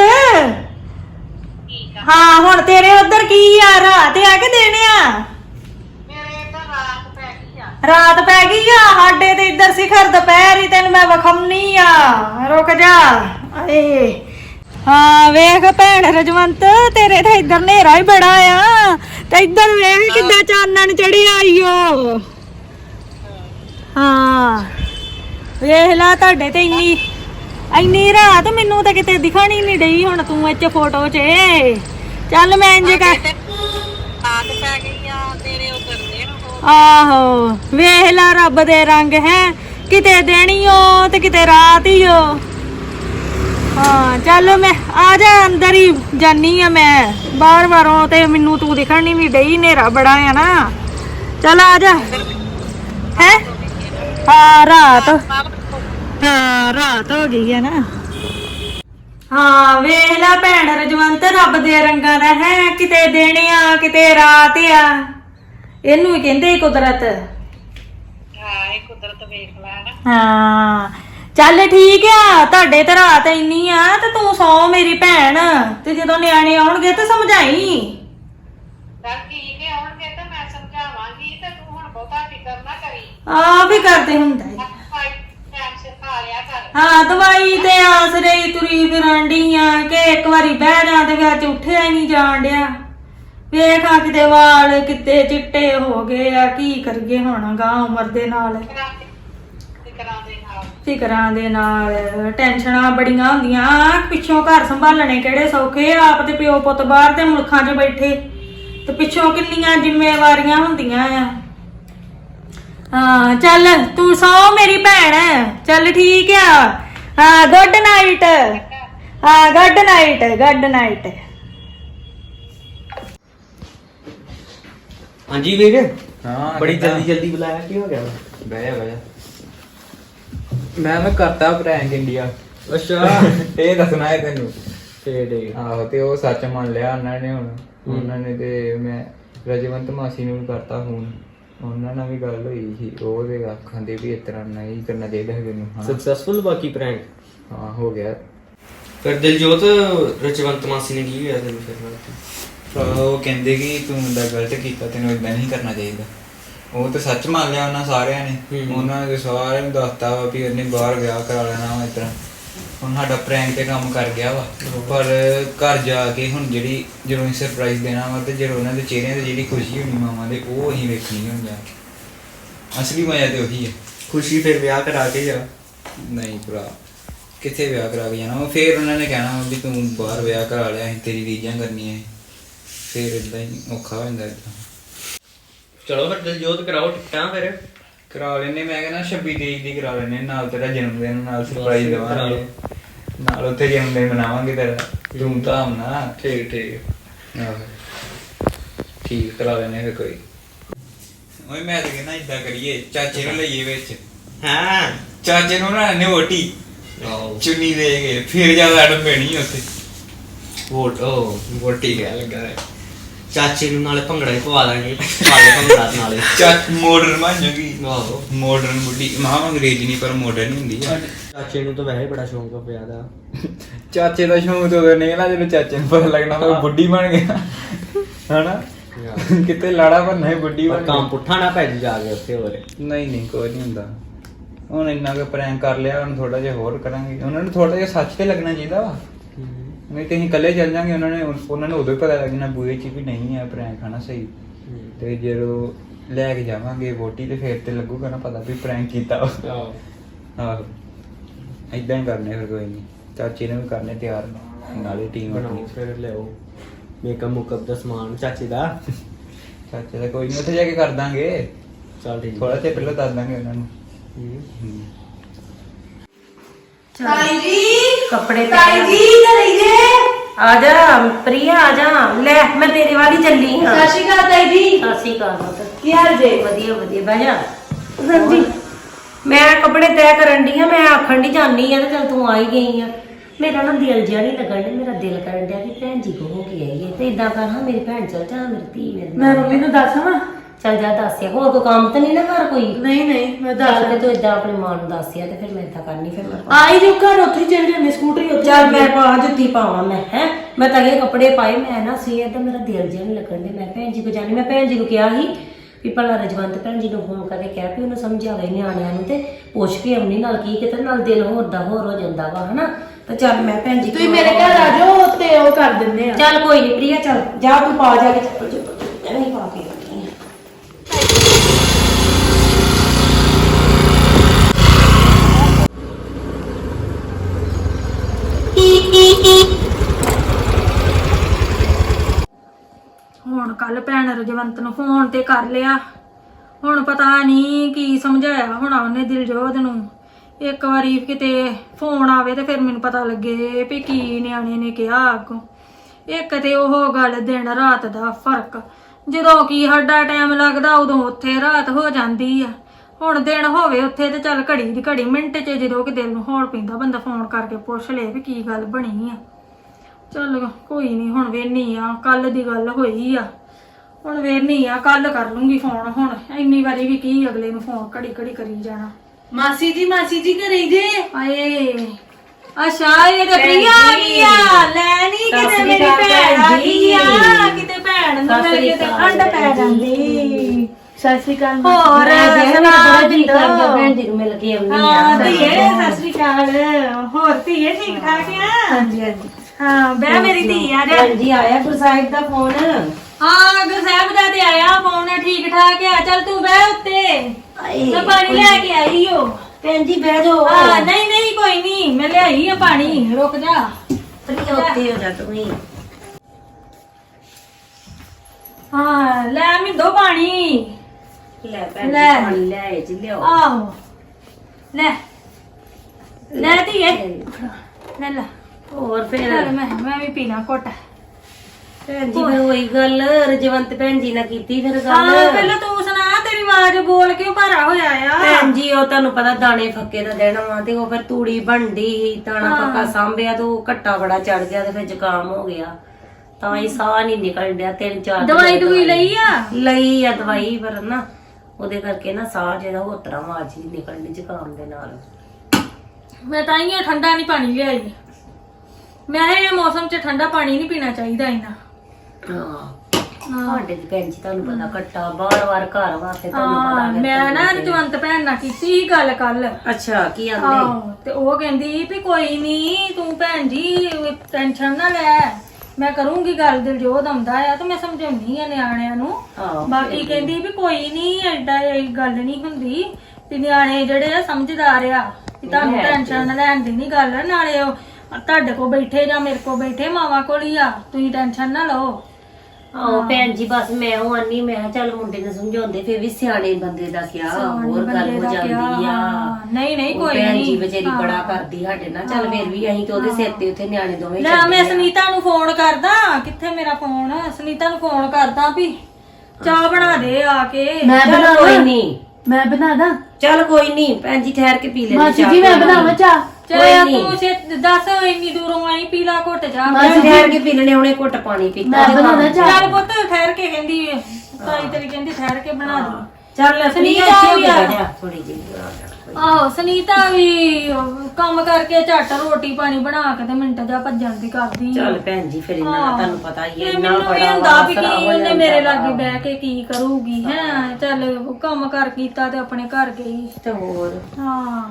ਹਾਂ ਹੁਣ ਤੇਰੇ ਉਧਰ ਕੀ ਆ ਰਾਤ ਆ ਕੇ ਦੇਣੇ ਆ ਮੇਰੇ ਇੱਧਰ ਰਾਤ ਪੈ ਗਈ ਆ ਰਾਤ ਪੈ ਗਈ ਆ ਸਾਡੇ ਤੇ ਇੱਧਰ ਸਿਖਰ ਦੁਪਹਿਰ ਹੀ ਤੈਨੂੰ ਮੈਂ ਵਖਮਨੀ ਆ। ਰੁਕ ਜਾ ਏ ਹਾਂ ਵੇਖ ਭੈਣ ਰਜਵੰਤ ਤੇਰੇ ਤੇ ਇੱਧਰ ਹਨੇਰਾ ਹੀ ਬੜਾ ਆ। ਤੇ ਇੱਧਰ ਵੇਖ ਕਿੱਦਾਂ ਚਾਨਣ ਚੜਿਆ ਈਓ ਹਾਂ ਵੇਖ ਲਾ ਤੁਹਾਡੇ ਤੇ ਇੰਨੀ ਇੰਨੀ ਰਾਤ ਮੈਨੂੰ ਤਾਂ ਕਿਤੇ ਦਿਖਣ ਨਹੀਂ ਡਈ ਹੁਣ ਤੂੰ ਇੱਥੇ ਫੋਟੋ 'ਚ। ਚੱਲ ਮੈਂ ਇੰਜ ਕਰ ਰਾਤ ਪੈ ਗਈ ਆ ਤੇਰੇ ਉਧਰ ਦਿਨ ਹੋ ਆਹੋ, ਵੇਖ ਲਾ ਰੱਬ ਦੇ ਰੰਗ ਹੈ। ਕਿਤੇ ਦੇਣੀ ਓ ਤੇ ਕਿਤੇ ਰਾਤ ਹੀ ਓ। ਹਾਂ, ਚੱਲ ਮੈਂ ਆ ਜਾ, ਅੰਦਰ ਹੀ ਜਾਨੀ ਆ ਮੈਂ। ਬਾਰ ਬਾਰੋਂ ਤੇ ਮੈਨੂੰ ਤੂੰ ਦਿਖਣ ਨਹੀਂ ਵੀ ਡਈ, ਹਨੇਰਾ ਬੜਾ ਆ ਨਾ। ਚੱਲ ਆ ਜਾ। ਹੈ? ਹਾਂ, ਰਾਤ। ਹਾਂ, ਰਾਤ ਹੋ ਗਈ ਹੈ ਨਾ। ਹਾਂ, ਵੇਖ ਲੈ ਭੈਣ ਰਜਵੰਤ, ਰੱਬ ਦੇ ਰੰਗਾਂ ਦਾ ਹੈ। ਕਿਤੇ ਦੇਣਿਆ, ਕਿਤੇ ਰਾਤ ਆ। ਇਹਨੂੰ ਹੀ ਕਹਿੰਦੇ ਕੁਦਰਤ। ਹਾਂ ਇਹ ਕੁਦਰਤ ਵੇਖ ਲੈ ਨਾ ਹਾਂ। ਚੱਲ ਠੀਕ ਆ ਤੁਹਾਡੇ ਤੇ ਰਾਤ ਇੰਨੀ ਆ ਤੇ ਤੂੰ ਸੌ ਮੇਰੀ ਭੈਣ। ਤੇ ਜਦੋਂ ਨਿਆਣੇ ਆਉਣਗੇ ਤੇ ਸਮਝਾਈ। ਚੱਲ ਠੀਕ ਹੈ ਆਉਣਗੇ ਤਾਂ ਮੈਂ ਸਮਝਾਵਾਂਗੀ ਤੇ ਤੂੰ ਹੁਣ ਬਹੁਤਾ ਫਿਕਰ ਨਾ ਕਰੀ। ਆ ਵੀ ਕਰਦੇ ਹੁੰਦਾ ਈ। ਭਾਈ ਟਾਈਮ ਸਿਰ ਖਾ ਲਿਆ ਕਰ। ਹਾਂ ਦਵਾਈ ਤੇ ਆਸ ਰਹੀ ਤੁਰੀ ਫਿਰਾਂਡੀ ਆ ਕਿ ਇੱਕ ਵਾਰੀ ਬਹਿ ਜਾ ਤੇ ਉੱਠਿਆ ਹੀ ਨਹੀਂ ਜਾਣ ਡਿਆ। ਵੇਖ ਆ ਕਿਤੇ ਵਾਲ, ਕਿਤੇ ਚਿੱਟੇ ਹੋ ਗਏ ਆ, ਕੀ ਕਰੀਏ ਹੁਣ ਗਾ ਉਮਰ ਦੇ ਨਾਲ? ਫਿਕਰਾਂ ਦੇ ਨਾਲ ਫਿਕਰਾਂ ਦੇ ਨਾਲ ਟੈਨਸ਼ਨਾਂ ਬੜੀਆਂ ਹੁੰਦੀਆਂ। ਪਿੱਛੋਂ ਘਰ ਸੰਭਾਲਣੇ ਕਿਹੜੇ ਸੌਖੇ ਆ? ਆਪ ਤੇ ਪਿਓ ਪੁੱਤ ਬਾਹਰ ਦੇ ਮੁਲਕਾਂ 'ਚ ਬੈਠੇ। ਤੇ ਪਿੱਛੋਂ ਕਿੰਨੀਆਂ ਜ਼ਿੰਮੇਵਾਰੀਆਂ ਹੁੰਦੀਆਂ ਆ। ਹਾਂ, ਚੱਲ, ਤੂੰ ਸੌ ਮੇਰੀ ਭੈਣ। ਚੱਲ ਠੀਕ ਆ। ਹਾਂ ਗੁੱਡ ਨਾਈਟ ਹਾਂ ਗੁੱਡ ਨਾਈਟ ਗੁੱਡ ਨਾਈਟ ਹਾਂਜੀ ਵੀਰ? ਹਾਂ ਬੜੀ? ਜਲਦੀ ਜਲਦੀ ਬੁਲਾਇਆ ਕੀ ਹੋ ਗਿਆ? ਬਹਿ ਜਾ ਬਹਿ ਜਾ। ਮੈਂ ਮੈਂ ਕਰਤਾ ਪ੍ਰੈਂਕ ਇੰਡੀਆ ਅੱਛਾ। ਇਹ ਦੱਸਣਾ ਹੈ ਤੈਨੂੰ। ਤੇ ਦੇ ਆਹੋ ਤੇ ਉਹ ਸੱਚ ਮੰਨ ਲਿਆ ਉਹਨਾਂ ਨੇ ਹੁਣ। ਉਹਨਾਂ ਨੇ ਤੇ ਮੈਂ ਰਜਵੰਤ ਮਾਸੀ ਨੂੰ ਵੀ ਕਰਤਾ ਫੋਨ। ਉਹਨਾਂ ਨਾਲ ਵੀ ਗੱਲ ਹੋਈ ਸੀ। ਉਹ ਤੇ ਆਖਾਂ ਦੇ ਵੀ ਇਸ ਤਰ੍ਹਾਂ ਨਹੀਂ ਕਰਨਾ ਚਾਹੀਦਾ ਹੈ ਤੈਨੂੰ ਹਾਂ। ਸਕਸੈਸਫੁਲ ਬਾਕੀ ਪ੍ਰੈਂਕ ਹਾਂ ਹੋ ਗਿਆ। ਫਿਰ ਦਿਲਜੋਤ ਰਚਵੰਤ ਮਾਸੀ ਨੇ ਕੀ ਹੋਇਆ ਤੈਨੂੰ ਫਿਰ ਪਰ ਉਹ ਕਹਿੰਦੇ ਕਿ ਤੂੰ ਮੁੰਡਾ ਗਲਤ ਕੀਤਾ ਤੈਨੂੰ ਇਦਾਂ ਨਹੀਂ ਕਰਨਾ ਚਾਹੀਦਾ। ਉਹ ਤੇ ਸੱਚ ਮੰਨ ਲਿਆ ਉਹਨਾਂ ਸਾਰਿਆਂ ਨੇ। ਉਹਨਾਂ ਨੇ ਸਾਰਿਆਂ ਨੂੰ ਦੱਸਤਾ ਵਾ ਵੀ ਉਹਨੇ ਬਾਹਰ ਵਿਆਹ ਕਰਾ ਲੈਣਾ ਵਾ ਇਸ ਤਰ੍ਹਾਂ। ਹੁਣ ਸਾਡਾ ਪ੍ਰੈਂਕ ਤੇ ਕੰਮ ਕਰ ਗਿਆ ਵਾ। ਪਰ ਘਰ ਜਾ ਕੇ ਹੁਣ ਜਿਹੜੀ ਜਦੋਂ ਅਸੀਂ ਸਰਪ੍ਰਾਈਜ਼ ਦੇਣਾ ਵਾ ਤੇ ਜਦੋਂ ਉਹਨਾਂ ਦੇ ਚਿਹਰਿਆਂ ਤੇ ਜਿਹੜੀ ਖੁਸ਼ੀ ਹੋਣੀ ਮਾਵਾਂ ਦੇ ਉਹ ਅਸੀਂ ਵੇਖਣੀ ਹੁਣ ਜਾ ਕੇ। ਅਸਲੀ ਮਜ਼ਾ ਤੇ ਉਹੀ ਹੈ ਖੁਸ਼ੀ ਫਿਰ ਵਿਆਹ ਕਰਾ ਕੇ ਜਾ। ਨਹੀਂ ਭਰਾ ਕਿੱਥੇ ਵਿਆਹ ਕਰਾ ਕੇ ਜਾਣਾ ਵਾ? ਫਿਰ ਉਹਨਾਂ ਨੇ ਕਹਿਣਾ ਵਾ ਤੂੰ ਬਾਹਰ ਵਿਆਹ ਕਰਾ ਲਿਆ ਅਸੀਂ ਤੇਰੀ ਰੀਝਾਂ ਕਰਨੀਆਂ। ਫਿਰ ਇਦਾਂ ਹੀ ਔਖਾ ਹੋ ਜਾਂਦਾ ਏਦਾਂ। ਚਲੋ ਫਿਰ ਦਿਲਜੋਤ ਕਰਾਓ ਟਿਕਟਾਂ ਫਿਰ। ਕਰਾ ਲੈਨੇ ਮੈਂ ਕਹਿੰਦਾ 26 ਤਰੀਕ ਦੀ ਕਰਾ ਲੈਨੇ ਨਾਲ ਤੇਰਾ ਜਨਮ ਦਿਨ ਨਾਲ ਸਰਪ੍ਰਾਈਜ਼ ਦੇਵਾਂਗੇ। ਨਾਲ ਉੱਥੇ ਜਨਮ ਦਿਨ ਮਨਾਵਾਂਗੇ ਤੇਰਾ। ਧੂਮ ਧਾਮ ਨਾਲ। ਠੀਕ ਠੀਕ। ਆਹੋ ਠੀਕ ਕਰਾ ਲੈਨੇ ਫਿਰ ਕੋਈ। ਓਏ ਮੈਂ ਤਾਂ ਕਹਿੰਦਾ ਇਦਾਂ ਕਰੀਏ ਚਾਚੇ ਨੂੰ ਲਈਏ ਵਿੱਚ। ਹਾਂ। ਚਾਚੇ ਨੂੰ ਨਾ ਆਓ ਚੁੰਨੀ ਦੇ ਕੇ ਫਿਰ ਜ਼ਿਆਦਾ ਅੜ ਪੈਣੀ ਉੱਥੇ। ਵੋਟ ਉਹ ਵੋਟੀ ਗਿਆ ਲੱਗਾ ਹੈ। ਚਾਚੇ ਨੂੰ ਨਾਲੇ ਭੰਗੜਾ ਹੀ ਪਵਾ ਦਾਂਗੇ ਪਾਲੇ ਭੰਗੜਾ ਨਾਲੇ। ਚਾਚ ਮਾਡਰਨ ਬਣ ਜੂਗੀ ਆਹੋ। ਮਾਡਰਨ ਬੁੱਢੀ। ਮਾਂ ਅੰਗਰੇਜ਼ੀ ਨਹੀਂ ਪਰ ਮਾਡਰਨ ਹੁੰਦੀ ਆ। ਚਾਚੇ ਨੂੰ ਤਾਂ ਵੈਸੇ ਬੜਾ ਸ਼ੌਂਕ ਪਿਆ ਦਾ। ਚਾਚੇ ਦਾ ਸ਼ੌਂਕ ਤੋਂ ਨਿਕਲਾ ਜਦੋਂ ਚਾਚੇ ਨੂੰ ਪਤਾ ਲੱਗਣਾ ਉਹ ਬੁੱਢੀ ਬਣ ਗਿਆ। ਹਨਾ? ਕਿਤੇ ਲਾੜਾ ਬਣਨਾ ਹੈ ਬੁੱਢੀ ਪਰ ਬਣ ਕੰਮ ਪੁੱਠਾ ਨਾ ਪੈ ਜੀ ਜਾ ਕੇ ਉੱਥੇ ਹੋਰ। ਨਹੀਂ ਨਹੀਂ ਕੋਈ ਨਹੀਂ ਹੁੰਦਾ। ਹੁਣ ਇੰਨਾ ਕੁ ਪ੍ਰੈਂਕ ਕਰ ਲਿਆ ਹੁਣ ਥੋੜਾ ਜਿਹਾ ਹੋਰ ਕਰਾਂਗੇ। ਉਹਨਾਂ ਨੂੰ ਥੋੜਾ ਜਿਹਾ ਸੱਚ ਤੇ ਲੱਗਣਾ ਚਾਹੀਦਾ ਵਾ। ਨਹੀਂ ਤੇ ਅਸੀਂ ਇਕੱਲੇ ਚੱਲ ਜਾਾਂਗੇ ਉਹਨਾਂ ਨੇ ਉਹਨਾਂ ਨੂੰ ਉਦੋਂ ਹੀ ਪਤਾ ਲੱਗਣਾ ਬੂਏ ਚ ਵੀ ਨਹੀਂ ਹੈ ਪ੍ਰੈਂਕ ਹਨਾ ਸਹੀ। ਤੇ ਜਦੋਂ ਲੈ ਕੇ ਜਾਵਾਂਗੇ ਵੋਟੀ ਤੇ ਫੇਰ ਤੇ ਲੱਗੂਗਾ ਨਾ ਪਤਾ ਵੀ ਪ੍ਰੈਂਕ ਕੀਤਾ। ਆਹੋ। ਆਹੋ। ਇਦਾਂ ਹੀ ਕਰਨੇ ਫਿਰ ਕੋਈ ਨਹੀਂ। ਚਾਚੇ ਨੇ ਵੀ ਕਰਨੇ ਤਿਆਰ ਨਾਲੇ ਟੀਮ ਬਣਾਓ ਆਪਣੀ। ਫਿਰ ਲਿਆਓ। ਮੇਕਅਪ ਮੁਕਅਪ ਦਾ ਸਮਾਨ ਚਾਚੇ ਦਾ। ਚਾਚੇ ਦਾ ਕੋਈ ਨਹੀਂ ਉੱਥੇ ਜਾ ਕੇ ਕਰ ਦਾਂਗੇ। ਚਲ ਠੀਕ ਥੋੜਾ ਜਿਹਾ ਪਹਿਲਾਂ ਦੱਸ ਦਾਂਗੇ ਉਹਨਾਂ ਨੂੰ। ਹੂੰ। ਤਾਈ ਜੀ ਕੱਪੜੇ ਤਾਈ ਜੀ ਘਰੇ ਜੇ ਆ ਜਾ ਪ੍ਰਿਆ ਆ ਜਾ। ਲੈ ਮੈਂ ਤੇਰੇ ਵਾਲੀ ਚੱਲੀ ਹਾਂ। ਸਤਿ ਸ਼੍ਰੀ ਅਕਾਲ ਤਾਈ ਜੀ। ਸਤਿ ਸ਼੍ਰੀ ਅਕਾਲ ਪੁੱਤ। ਕੀ ਹਾਲ ਜੇ? ਵਧੀਆ ਵਧੀਆ। ਬਹਿ ਜਾ। ਹਾਂਜੀ। ਮੈਂ ਕੱਪੜੇ ਤੈਅ ਕਰਨ ਦੀ ਆ ਮੈਂ ਆਖਣ ਦੀ ਜਾਨੀ ਆ ਤੇ ਚਲ ਤੂੰ ਆਈ ਗਈ ਆ। ਮੇਰਾ ਨਾ ਦਿਲ ਜਿਹਾ ਨਹੀਂ ਲੱਗਣ ਡਿਆ ਮੇਰਾ ਦਿਲ ਕਰਨ ਡਿਆ ਕਿ ਭੈਣ ਜੀ ਕੋ ਹੋ ਕੇ ਆਈਏ। ਤੇ ਇਦਾਂ ਕਰ ਹਾਂ ਮੇਰੀ ਭੈਣ ਚਲ ਜਾ ਮੇਰੀ ਧੀ ਮੇਰੇ ਮੈਂ ਮੰਮੀ ਨੂੰ ਦੱਸਾਂ ਚਲ ਜਾ ਦੱਸਿਆ ਹੋਰ ਕੋਈ ਕੰਮ ਤਾਂ ਨਹੀਂ ਨਾ ਘਰ ਕੋਈ? ਨਹੀਂ ਨਹੀਂ ਮੈਂ ਚੱਲ ਦੱਸ ਤੇ ਤੂੰ ਇਦਾਂ ਆਪਣੀ ਮਾਂ ਨੂੰ ਦੱਸਿਆ ਤੇ ਫਿਰ ਮੈਂ ਇਦਾਂ ਕਰਨੀ ਫਿਰ ਮੈਂ ਆਈ ਜੋ ਘਰ ਉੱਥੇ ਚੱਲ ਜਾਂਦੇ ਸਕੂਟਰੀ ਉੱਥੇ ਚੱਲ ਮੈਂ ਪਾ ਜੁੱਤੀ ਪਾਵਾਂ ਮੈਂ ਹੈ? ਮੈਂ ਤਾਂ ਇਹ ਕੱਪੜੇ ਪਾਏ ਮੈਂ ਨਾ ਸੀ ਤਾਂ ਮੇਰਾ ਦਿਲ ਜਿਹਾ ਨਹੀਂ ਲੱਗਣ ਦੇ ਮੈਂ ਭੈਣ ਜੀ ਕੋ ਜਾਣੀ ਮੈਂ ਭੈਣ ਜੀ ਨੂੰ ਕਿਹਾ ਸੀ ਵੀ ਭਲਾ ਰਜਵੰਤ ਭੈਣ ਜੀ ਨੂੰ ਫੋਨ ਕਰਕੇ ਕਹਿ ਵੀ ਉਹਨੂੰ ਸਮਝਾਵੇ ਨਿਆਣਿਆਂ ਨੂੰ ਤੇ ਪੁੱਛ ਕੇ ਆਉਣੀ ਨਾਲ ਕੀ ਕਿਤੇ ਨਾਲ ਦਿਲ ਹੋਰ ਦਾ ਹੋਰ ਹੋ ਜਾਂਦਾ ਵਾ ਹਨਾ? ਤਾਂ ਚੱਲ ਮੈਂ ਭੈਣ ਜੀ ਤੁਸੀਂ ਕੋਲ ਮੇਰੇ ਘਰ ਆ ਜਾਓ ਤੇ ਉਹ ਕਰ ਦਿੰਦੇ ਆ। ਚੱਲ ਕੋਈ ਨਹੀਂ ਪ੍ਰਿਆ ਚੱਲ ਜਾ ਤੂੰ ਪਾ ਜਾ ਕੇ ਚੱਪਲ ਚੁੱਪਲ ਐਵੇਂ ਹੀ ਪਾ ਕੇ ਰੱਖੀ ਆ ਹੁਣ ਕੱਲ ਭੈਣ ਰਜਵੰਤ ਨੂੰ ਫੋਨ ਤੇ ਕਰ ਲਿਆ। ਹੁਣ ਪਤਾ ਨਹੀਂ ਕੀ ਸਮਝਾਇਆ ਹੋਣਾ ਉਹਨੇ ਦਿਲਜੋਤ ਨੂੰ। ਇੱਕ ਵਾਰੀ ਕਿਤੇ ਫੋਨ ਆਵੇ ਤੇ ਫਿਰ ਮੈਨੂੰ ਪਤਾ ਲੱਗੇ ਵੀ ਕੀ ਨਿਆਣੇ ਨੇ ਕਿਹਾ ਅੱਗੋਂ। ਇੱਕ ਤੇ ਉਹ ਗੱਲ ਦਿਨ ਰਾਤ ਦਾ ਫ਼ਰਕ। ਜਦੋਂ ਕੀ ਸਾਡਾ ਟਾਈਮ ਲੱਗਦਾ, ਉਦੋਂ ਉੱਥੇ ਰਾਤ ਹੋ ਜਾਂਦੀ ਆ। ਹੁਣ ਦਿਨ ਹੋਵੇ ਉੱਥੇ ਤੇ ਚੱਲ ਘੜੀ ਦੀ ਘੜੀ ਮਿੰਟ 'ਚ ਜਦੋਂ ਕਿ ਦਿਲ ਨੂੰ ਹੌਲ ਪੈਂਦਾ ਬੰਦਾ ਫੋਨ ਕਰਕੇ ਪੁੱਛ ਲੇ ਵੀ ਕੀ ਗੱਲ ਬਣੀ ਆ। ਚੱਲ ਕੋਈ ਨਹੀਂ ਹੁਣ ਵੇਹਨੀ ਆ ਕੱਲ ਦੀ ਗੱਲ ਹੋਈ ਆ। ਹੁਣ ਵੇਹਨੀ ਆ ਕੱਲ ਕਰ ਲੂੰਗੀ ਫੋਨ ਹੁਣ ਇੰਨੀ ਵਾਰੀ ਵੀ ਕੀ ਅਗਲੇ ਨੂੰ ਫੋਨ ਘੜੀ ਘੜੀ ਕਰੀ ਜਾਣਾ। ਮਾਸੀ ਜੀ ਮਾਸੀ ਜੀ ਘਰੇ ਜੇ? ਆਏ ਅੱਛਾ ਇਹ ਤੇ ਪ੍ਰਿਆ ਆ ਗਈ ਆ। ਲੈ ਨਹੀਂ ਕਿਤੇ ਮੇਰੀ ਭੈਣ ਆ ਗਈ ਆ ਕਿਤੇ ਭੈਣ ਨੂੰ ਮਿਲ ਕੇ ਤੇ ਠੰਡ ਪੈ ਜਾਂਦੀ। ਸਤਿ ਸ਼੍ਰੀ ਅਕਾਲ ਹੋਰ ਸੁਣਾ ਬਿੰਦੋ ਭੈਣ ਜੀ ਨੂੰ ਮਿਲ ਕੇ ਆਉਣੀ ਹਾਂ ਧੀਏ ਸਤਿ ਸ੍ਰੀ ਅਕਾਲ। ਹੋਰ ਧੀਏ ਠੀਕ ਠਾਕ ਆ? ਹਾਂਜੀ ਹਾਂਜੀ। ਹਾਂ ਬਹਿ ਮੇਰੀ ਧੀ ਆ ਜਾ। ਭੈਣ ਜੀ ਆਇਆ ਗੁਰਸਾਹਿਬ ਦਾ ਫੋਨ? ਹਾਂ ਗੁਰਸਾਹਿਬ ਦਾ ਤੇ ਆਇਆ ਫੋਨ ਠੀਕ ਠਾਕ ਆ। ਚੱਲ ਤੂੰ ਬਹਿ ਉੱਤੇ। ਮੈਂ ਪਾਣੀ ਲੈ ਕੇ ਆਈ ਓ। ਭੈਣ ਜੀ ਬਹਿ ਜਾਓ। ਹਾਂ ਨਹੀਂ ਨਹੀਂ ਕੋਈ ਨਹੀਂ ਮੈਂ ਲਿਆਈ ਆ ਪਾਣੀ। ਰੁਕ ਜਾ। ਪ੍ਰਿਆ ਉੱਤੇ ਹੋ ਜਾ ਤੂੰ ਹੀ ਹਾਂ ਲੈ ਮਿੰਦੋ ਪਾਣੀ। ਲੈ ਭੈਣ ਜੀ ਲੈ। ਪਾਣੀ ਲੈ ਆਏ ਜੀ ਲਿਆਓ। ਆਹੋ। ਲੈ। ਲੈ ਧੀਏ। ਲੈ। ਲੈ ਹੋਰ ਫਿਰ? ਚੱਲ ਮੈਂ ਮੈਂ ਵੀ ਪੀਣਾ ਘੁੱਟ। ਭੈਣ ਜੀ ਫਿਰ ਉਹੀ ਗੱਲ ਰਜਵੰਤ ਭੈਣ ਜੀ ਨਾਲ ਕੀਤੀ ਫਿਰ ਹਾਂ ਗੱਲ ਪਹਿਲਾਂ ਤੂੰ ਸੁਣਾ ਤੇਰੀ ਆਵਾਜ਼ ਬੋਲ ਕਿਉਂ ਭਾਰਾ ਹੋਇਆ ਆ? ਭੈਣ ਜੀ ਉਹ ਤੁਹਾਨੂੰ ਪਤਾ ਦਾਣੇ ਫੱਕੇ ਦਾ ਦੇਣਾ ਵਾ ਤੇ ਉਹ ਫਿਰ ਤੂੜੀ ਬਣਦੀ ਸੀ ਪੱਕਾ ਸਾਂਭਿਆ ਤੇ ਉਹ ਘੱਟਾ ਬੜਾ ਚੜ ਗਿਆ ਤੇ ਫਿਰ ਜ਼ੁਕਾਮ ਹੋ ਗਿਆ। ਤਾਂ ਹੀ ਸਾਹ ਨਹੀਂ ਨਿਕਲ ਡਿਆ ਤਿੰਨ ਚਾਰ ਦਿਨ ਦਵਾਈ ਦਵਾਈ। ਲਈ ਆ? ਲਈ ਆ ਦਵਾਈ ਪਰ ਨਾ ਉਹਦੇ ਕਰਕੇ ਨਾ ਸਾਹ ਜਿਹੜਾ ਉਹ ਤਰ੍ਹਾਂ ਆਵਾਜ਼ ਹੀ ਨਿਕਲਣੀ ਜ਼ੁਕਾਮ ਦੇ ਨਾਲ। ਮੈਂ ਤਾਂ ਹੀ ਠੰਡਾ ਨਹੀਂ ਪਾਣੀ ਲਿਆਈ। ਮੈਂ ਇਹ ਮੌਸਮ 'ਚ ਠੰਡਾ ਪਾਣੀ ਨਹੀਂ ਪੀਣਾ ਚਾਹੀਦਾ ਇੰਨਾ। ਹਾਂ। ਸਾਡੇ ਦੀ ਭੈਣ ਜੀ ਤੁਹਾਨੂੰ ਪਤਾ ਘੱਟਾ ਬਾਰ-ਬਾਰ ਘਰ ਵਾਸਤੇ ਤੁਹਾਨੂੰ ਹਾਂ ਪਤਾ ਮੈਂ ਨਾ ਰਜਵੰਤ ਭੈਣ ਨਾਲ ਕੀਤੀ ਸੀ ਗੱਲ ਕੱਲ ਅੱਛਾ ਕੀ ਆਂਦੇ? ਆਹੋ ਤੇ ਉਹ ਕਹਿੰਦੀ ਵੀ ਕੋਈ ਨਹੀਂ ਤੂੰ ਭੈਣ ਜੀ ਟੈਨਸ਼ਨ ਨਾ ਲੈ। ਮੈਂ ਕਰੂੰਗੀ ਗੱਲ ਦਿਲਜੋਤ ਆਉਂਦਾ ਆ ਤੇ ਮੈਂ ਸਮਝਾਉਣੀ ਆ ਨਿਆਣਿਆਂ ਨੂੰ। ਬਾਕੀ ਕਹਿੰਦੀ ਵੀ ਕੋਈ ਨਹੀਂ ਐਡਾ ਇਹ ਗੱਲ ਨਹੀਂ ਹੁੰਦੀ ਵੀ ਨਿਆਣੇ ਜਿਹੜੇ ਆ ਸਮਝਦਾਰ ਆ ਵੀ ਤੁਹਾਨੂੰ ਟੈਨਸ਼ਨ ਲੈਣ ਦੀ ਨਹੀਂ ਗੱਲ ਨਾਲੇ ਉਹ ਤੁਹਾਡੇ ਕੋਲ ਬੈਠੇ ਜਾਂ ਮੇਰੇ ਕੋਲ ਬੈਠੇ ਮਾਵਾ ਕੋਲ ਹੀ ਆ ਤੁਸੀਂ ਟੈਨਸ਼ਨ ਨਾ ਲਓ। ਆਹੋ ਭੈਣ ਜੀ ਬਸ ਮੈਂ ਉਹ ਆਨੀ ਮੈਂ ਕਿਹਾ ਚੱਲ ਮੁੰਡੇ ਨੂੰ ਸਮਝਾਉਂਦੇ ਫਿਰ ਵੀ ਸਿਆਣੇ ਬੰਦੇ ਦਾ ਕਿਹਾ ਹੋਰ ਗੱਲ ਹੋ ਜਾਂਦੀ ਆ। ਨਹੀਂ ਨਹੀਂ ਉਹ ਕੋਈ ਭੈਣ ਜੀ ਨਹੀਂ। ਵਿਚਾਰੀ ਬੜਾ ਕਰਦੀ ਸਾਡੇ ਨਾਲ। ਚੱਲ ਫਿਰ ਵੀ ਅਸੀਂ ਤੇ ਉਹਦੇ ਸਿਰ ਤੇ ਉੱਥੇ ਨਿਆਣੇ ਦੋਵੇਂ ਲੈ ਮੈਂ ਸੁਨੀਤਾ ਨੂੰ ਫੋਨ ਕਰਦਾ। ਕਿੱਥੇ ਮੇਰਾ ਫੋਨ? ਸੁਨੀਤਾ ਨੂੰ ਫੋਨ ਕਰਦਾ ਵੀ ਚਾਹ ਬਣਾ ਦੇ ਆ ਕੇ। ਮੈਂ ਬਣਾ ਕੋਈ ਨਹੀਂ ਮੈਂ ਬਣਾ ਦਾਂ ਚੱਲ ਕੋਈ ਨਹੀਂ ਭੈਣ ਜੀ ਠਹਿਰ ਕੇ ਪੀ ਲੈਣੀ ਮਾਸੀ ਜੀ ਮੈਂ ਬਣਾਵਾਂ ਚਾਹ। ਚਾਹ ਤੂੰ ਸੇ ਦੱਸ ਇੰਨੀ ਦੂਰੋਂ ਆਈ ਪੀਲਾ ਘੁੱਟ ਜਾ ਮੈਂ ਠਹਿਰ ਕੇ ਪੀ ਲੈਣੇ ਹੁਣੇ ਘੁੱਟ ਪਾਣੀ ਪੀਤਾ। ਮੈਂ ਬਣਾਉਣਾ ਚਾਹ ਚੱਲ ਪੁੱਤ ਠਹਿਰ ਕੇ ਕਹਿੰਦੀ ਤਾਈ ਤੇਰੀ ਕਹਿੰਦੀ ਠਹਿਰ ਕੇ ਬਣਾ ਦੇ। ਚੱਲ ਸੁਨੀਤਾ ਸੁਨੀਤਾ ਵੀ ਵੀ ਆ। ਆ ਥੋੜੀ ਜਿਹੀ। ਆਹੋ ਸੁਨੀਤਾ ਵੀ ਕੰਮ ਕਰਕੇ ਝੱਟ ਰੋਟੀ ਪਾਣੀ ਬਣਾ ਕੇ ਤੇ ਮਿੰਟ ਜਾ ਭੱਜਣ ਦੀ ਕਰਦੀ। ਚੱਲ ਭੈਣ ਜੀ ਫਿਰ ਇੰਨਾ ਹਾਂ। ਤੁਹਾਨੂੰ ਪਤਾ ਹੀ ਹੈ ਤੇ ਇੰਨਾ ਮੈਨੂੰ ਵੀ ਬੜਾ ਹੁੰਦਾ ਵੀ ਆਸਰਾ ਕੀ ਹੋ ਉਹਨੇ ਜਾਂਦਾ ਮੇਰੇ ਵਾ। ਲਾਗੇ ਬਹਿ ਕੇ ਕੀ ਕਰੂਗੀ ਹੈ। ਚੱਲ ਕੰਮ ਕਰ ਕੀਤਾ ਤੇ ਆਪਣੇ ਘਰ ਗਈ। ਤੇ ਹੋਰ? ਹਾਂ।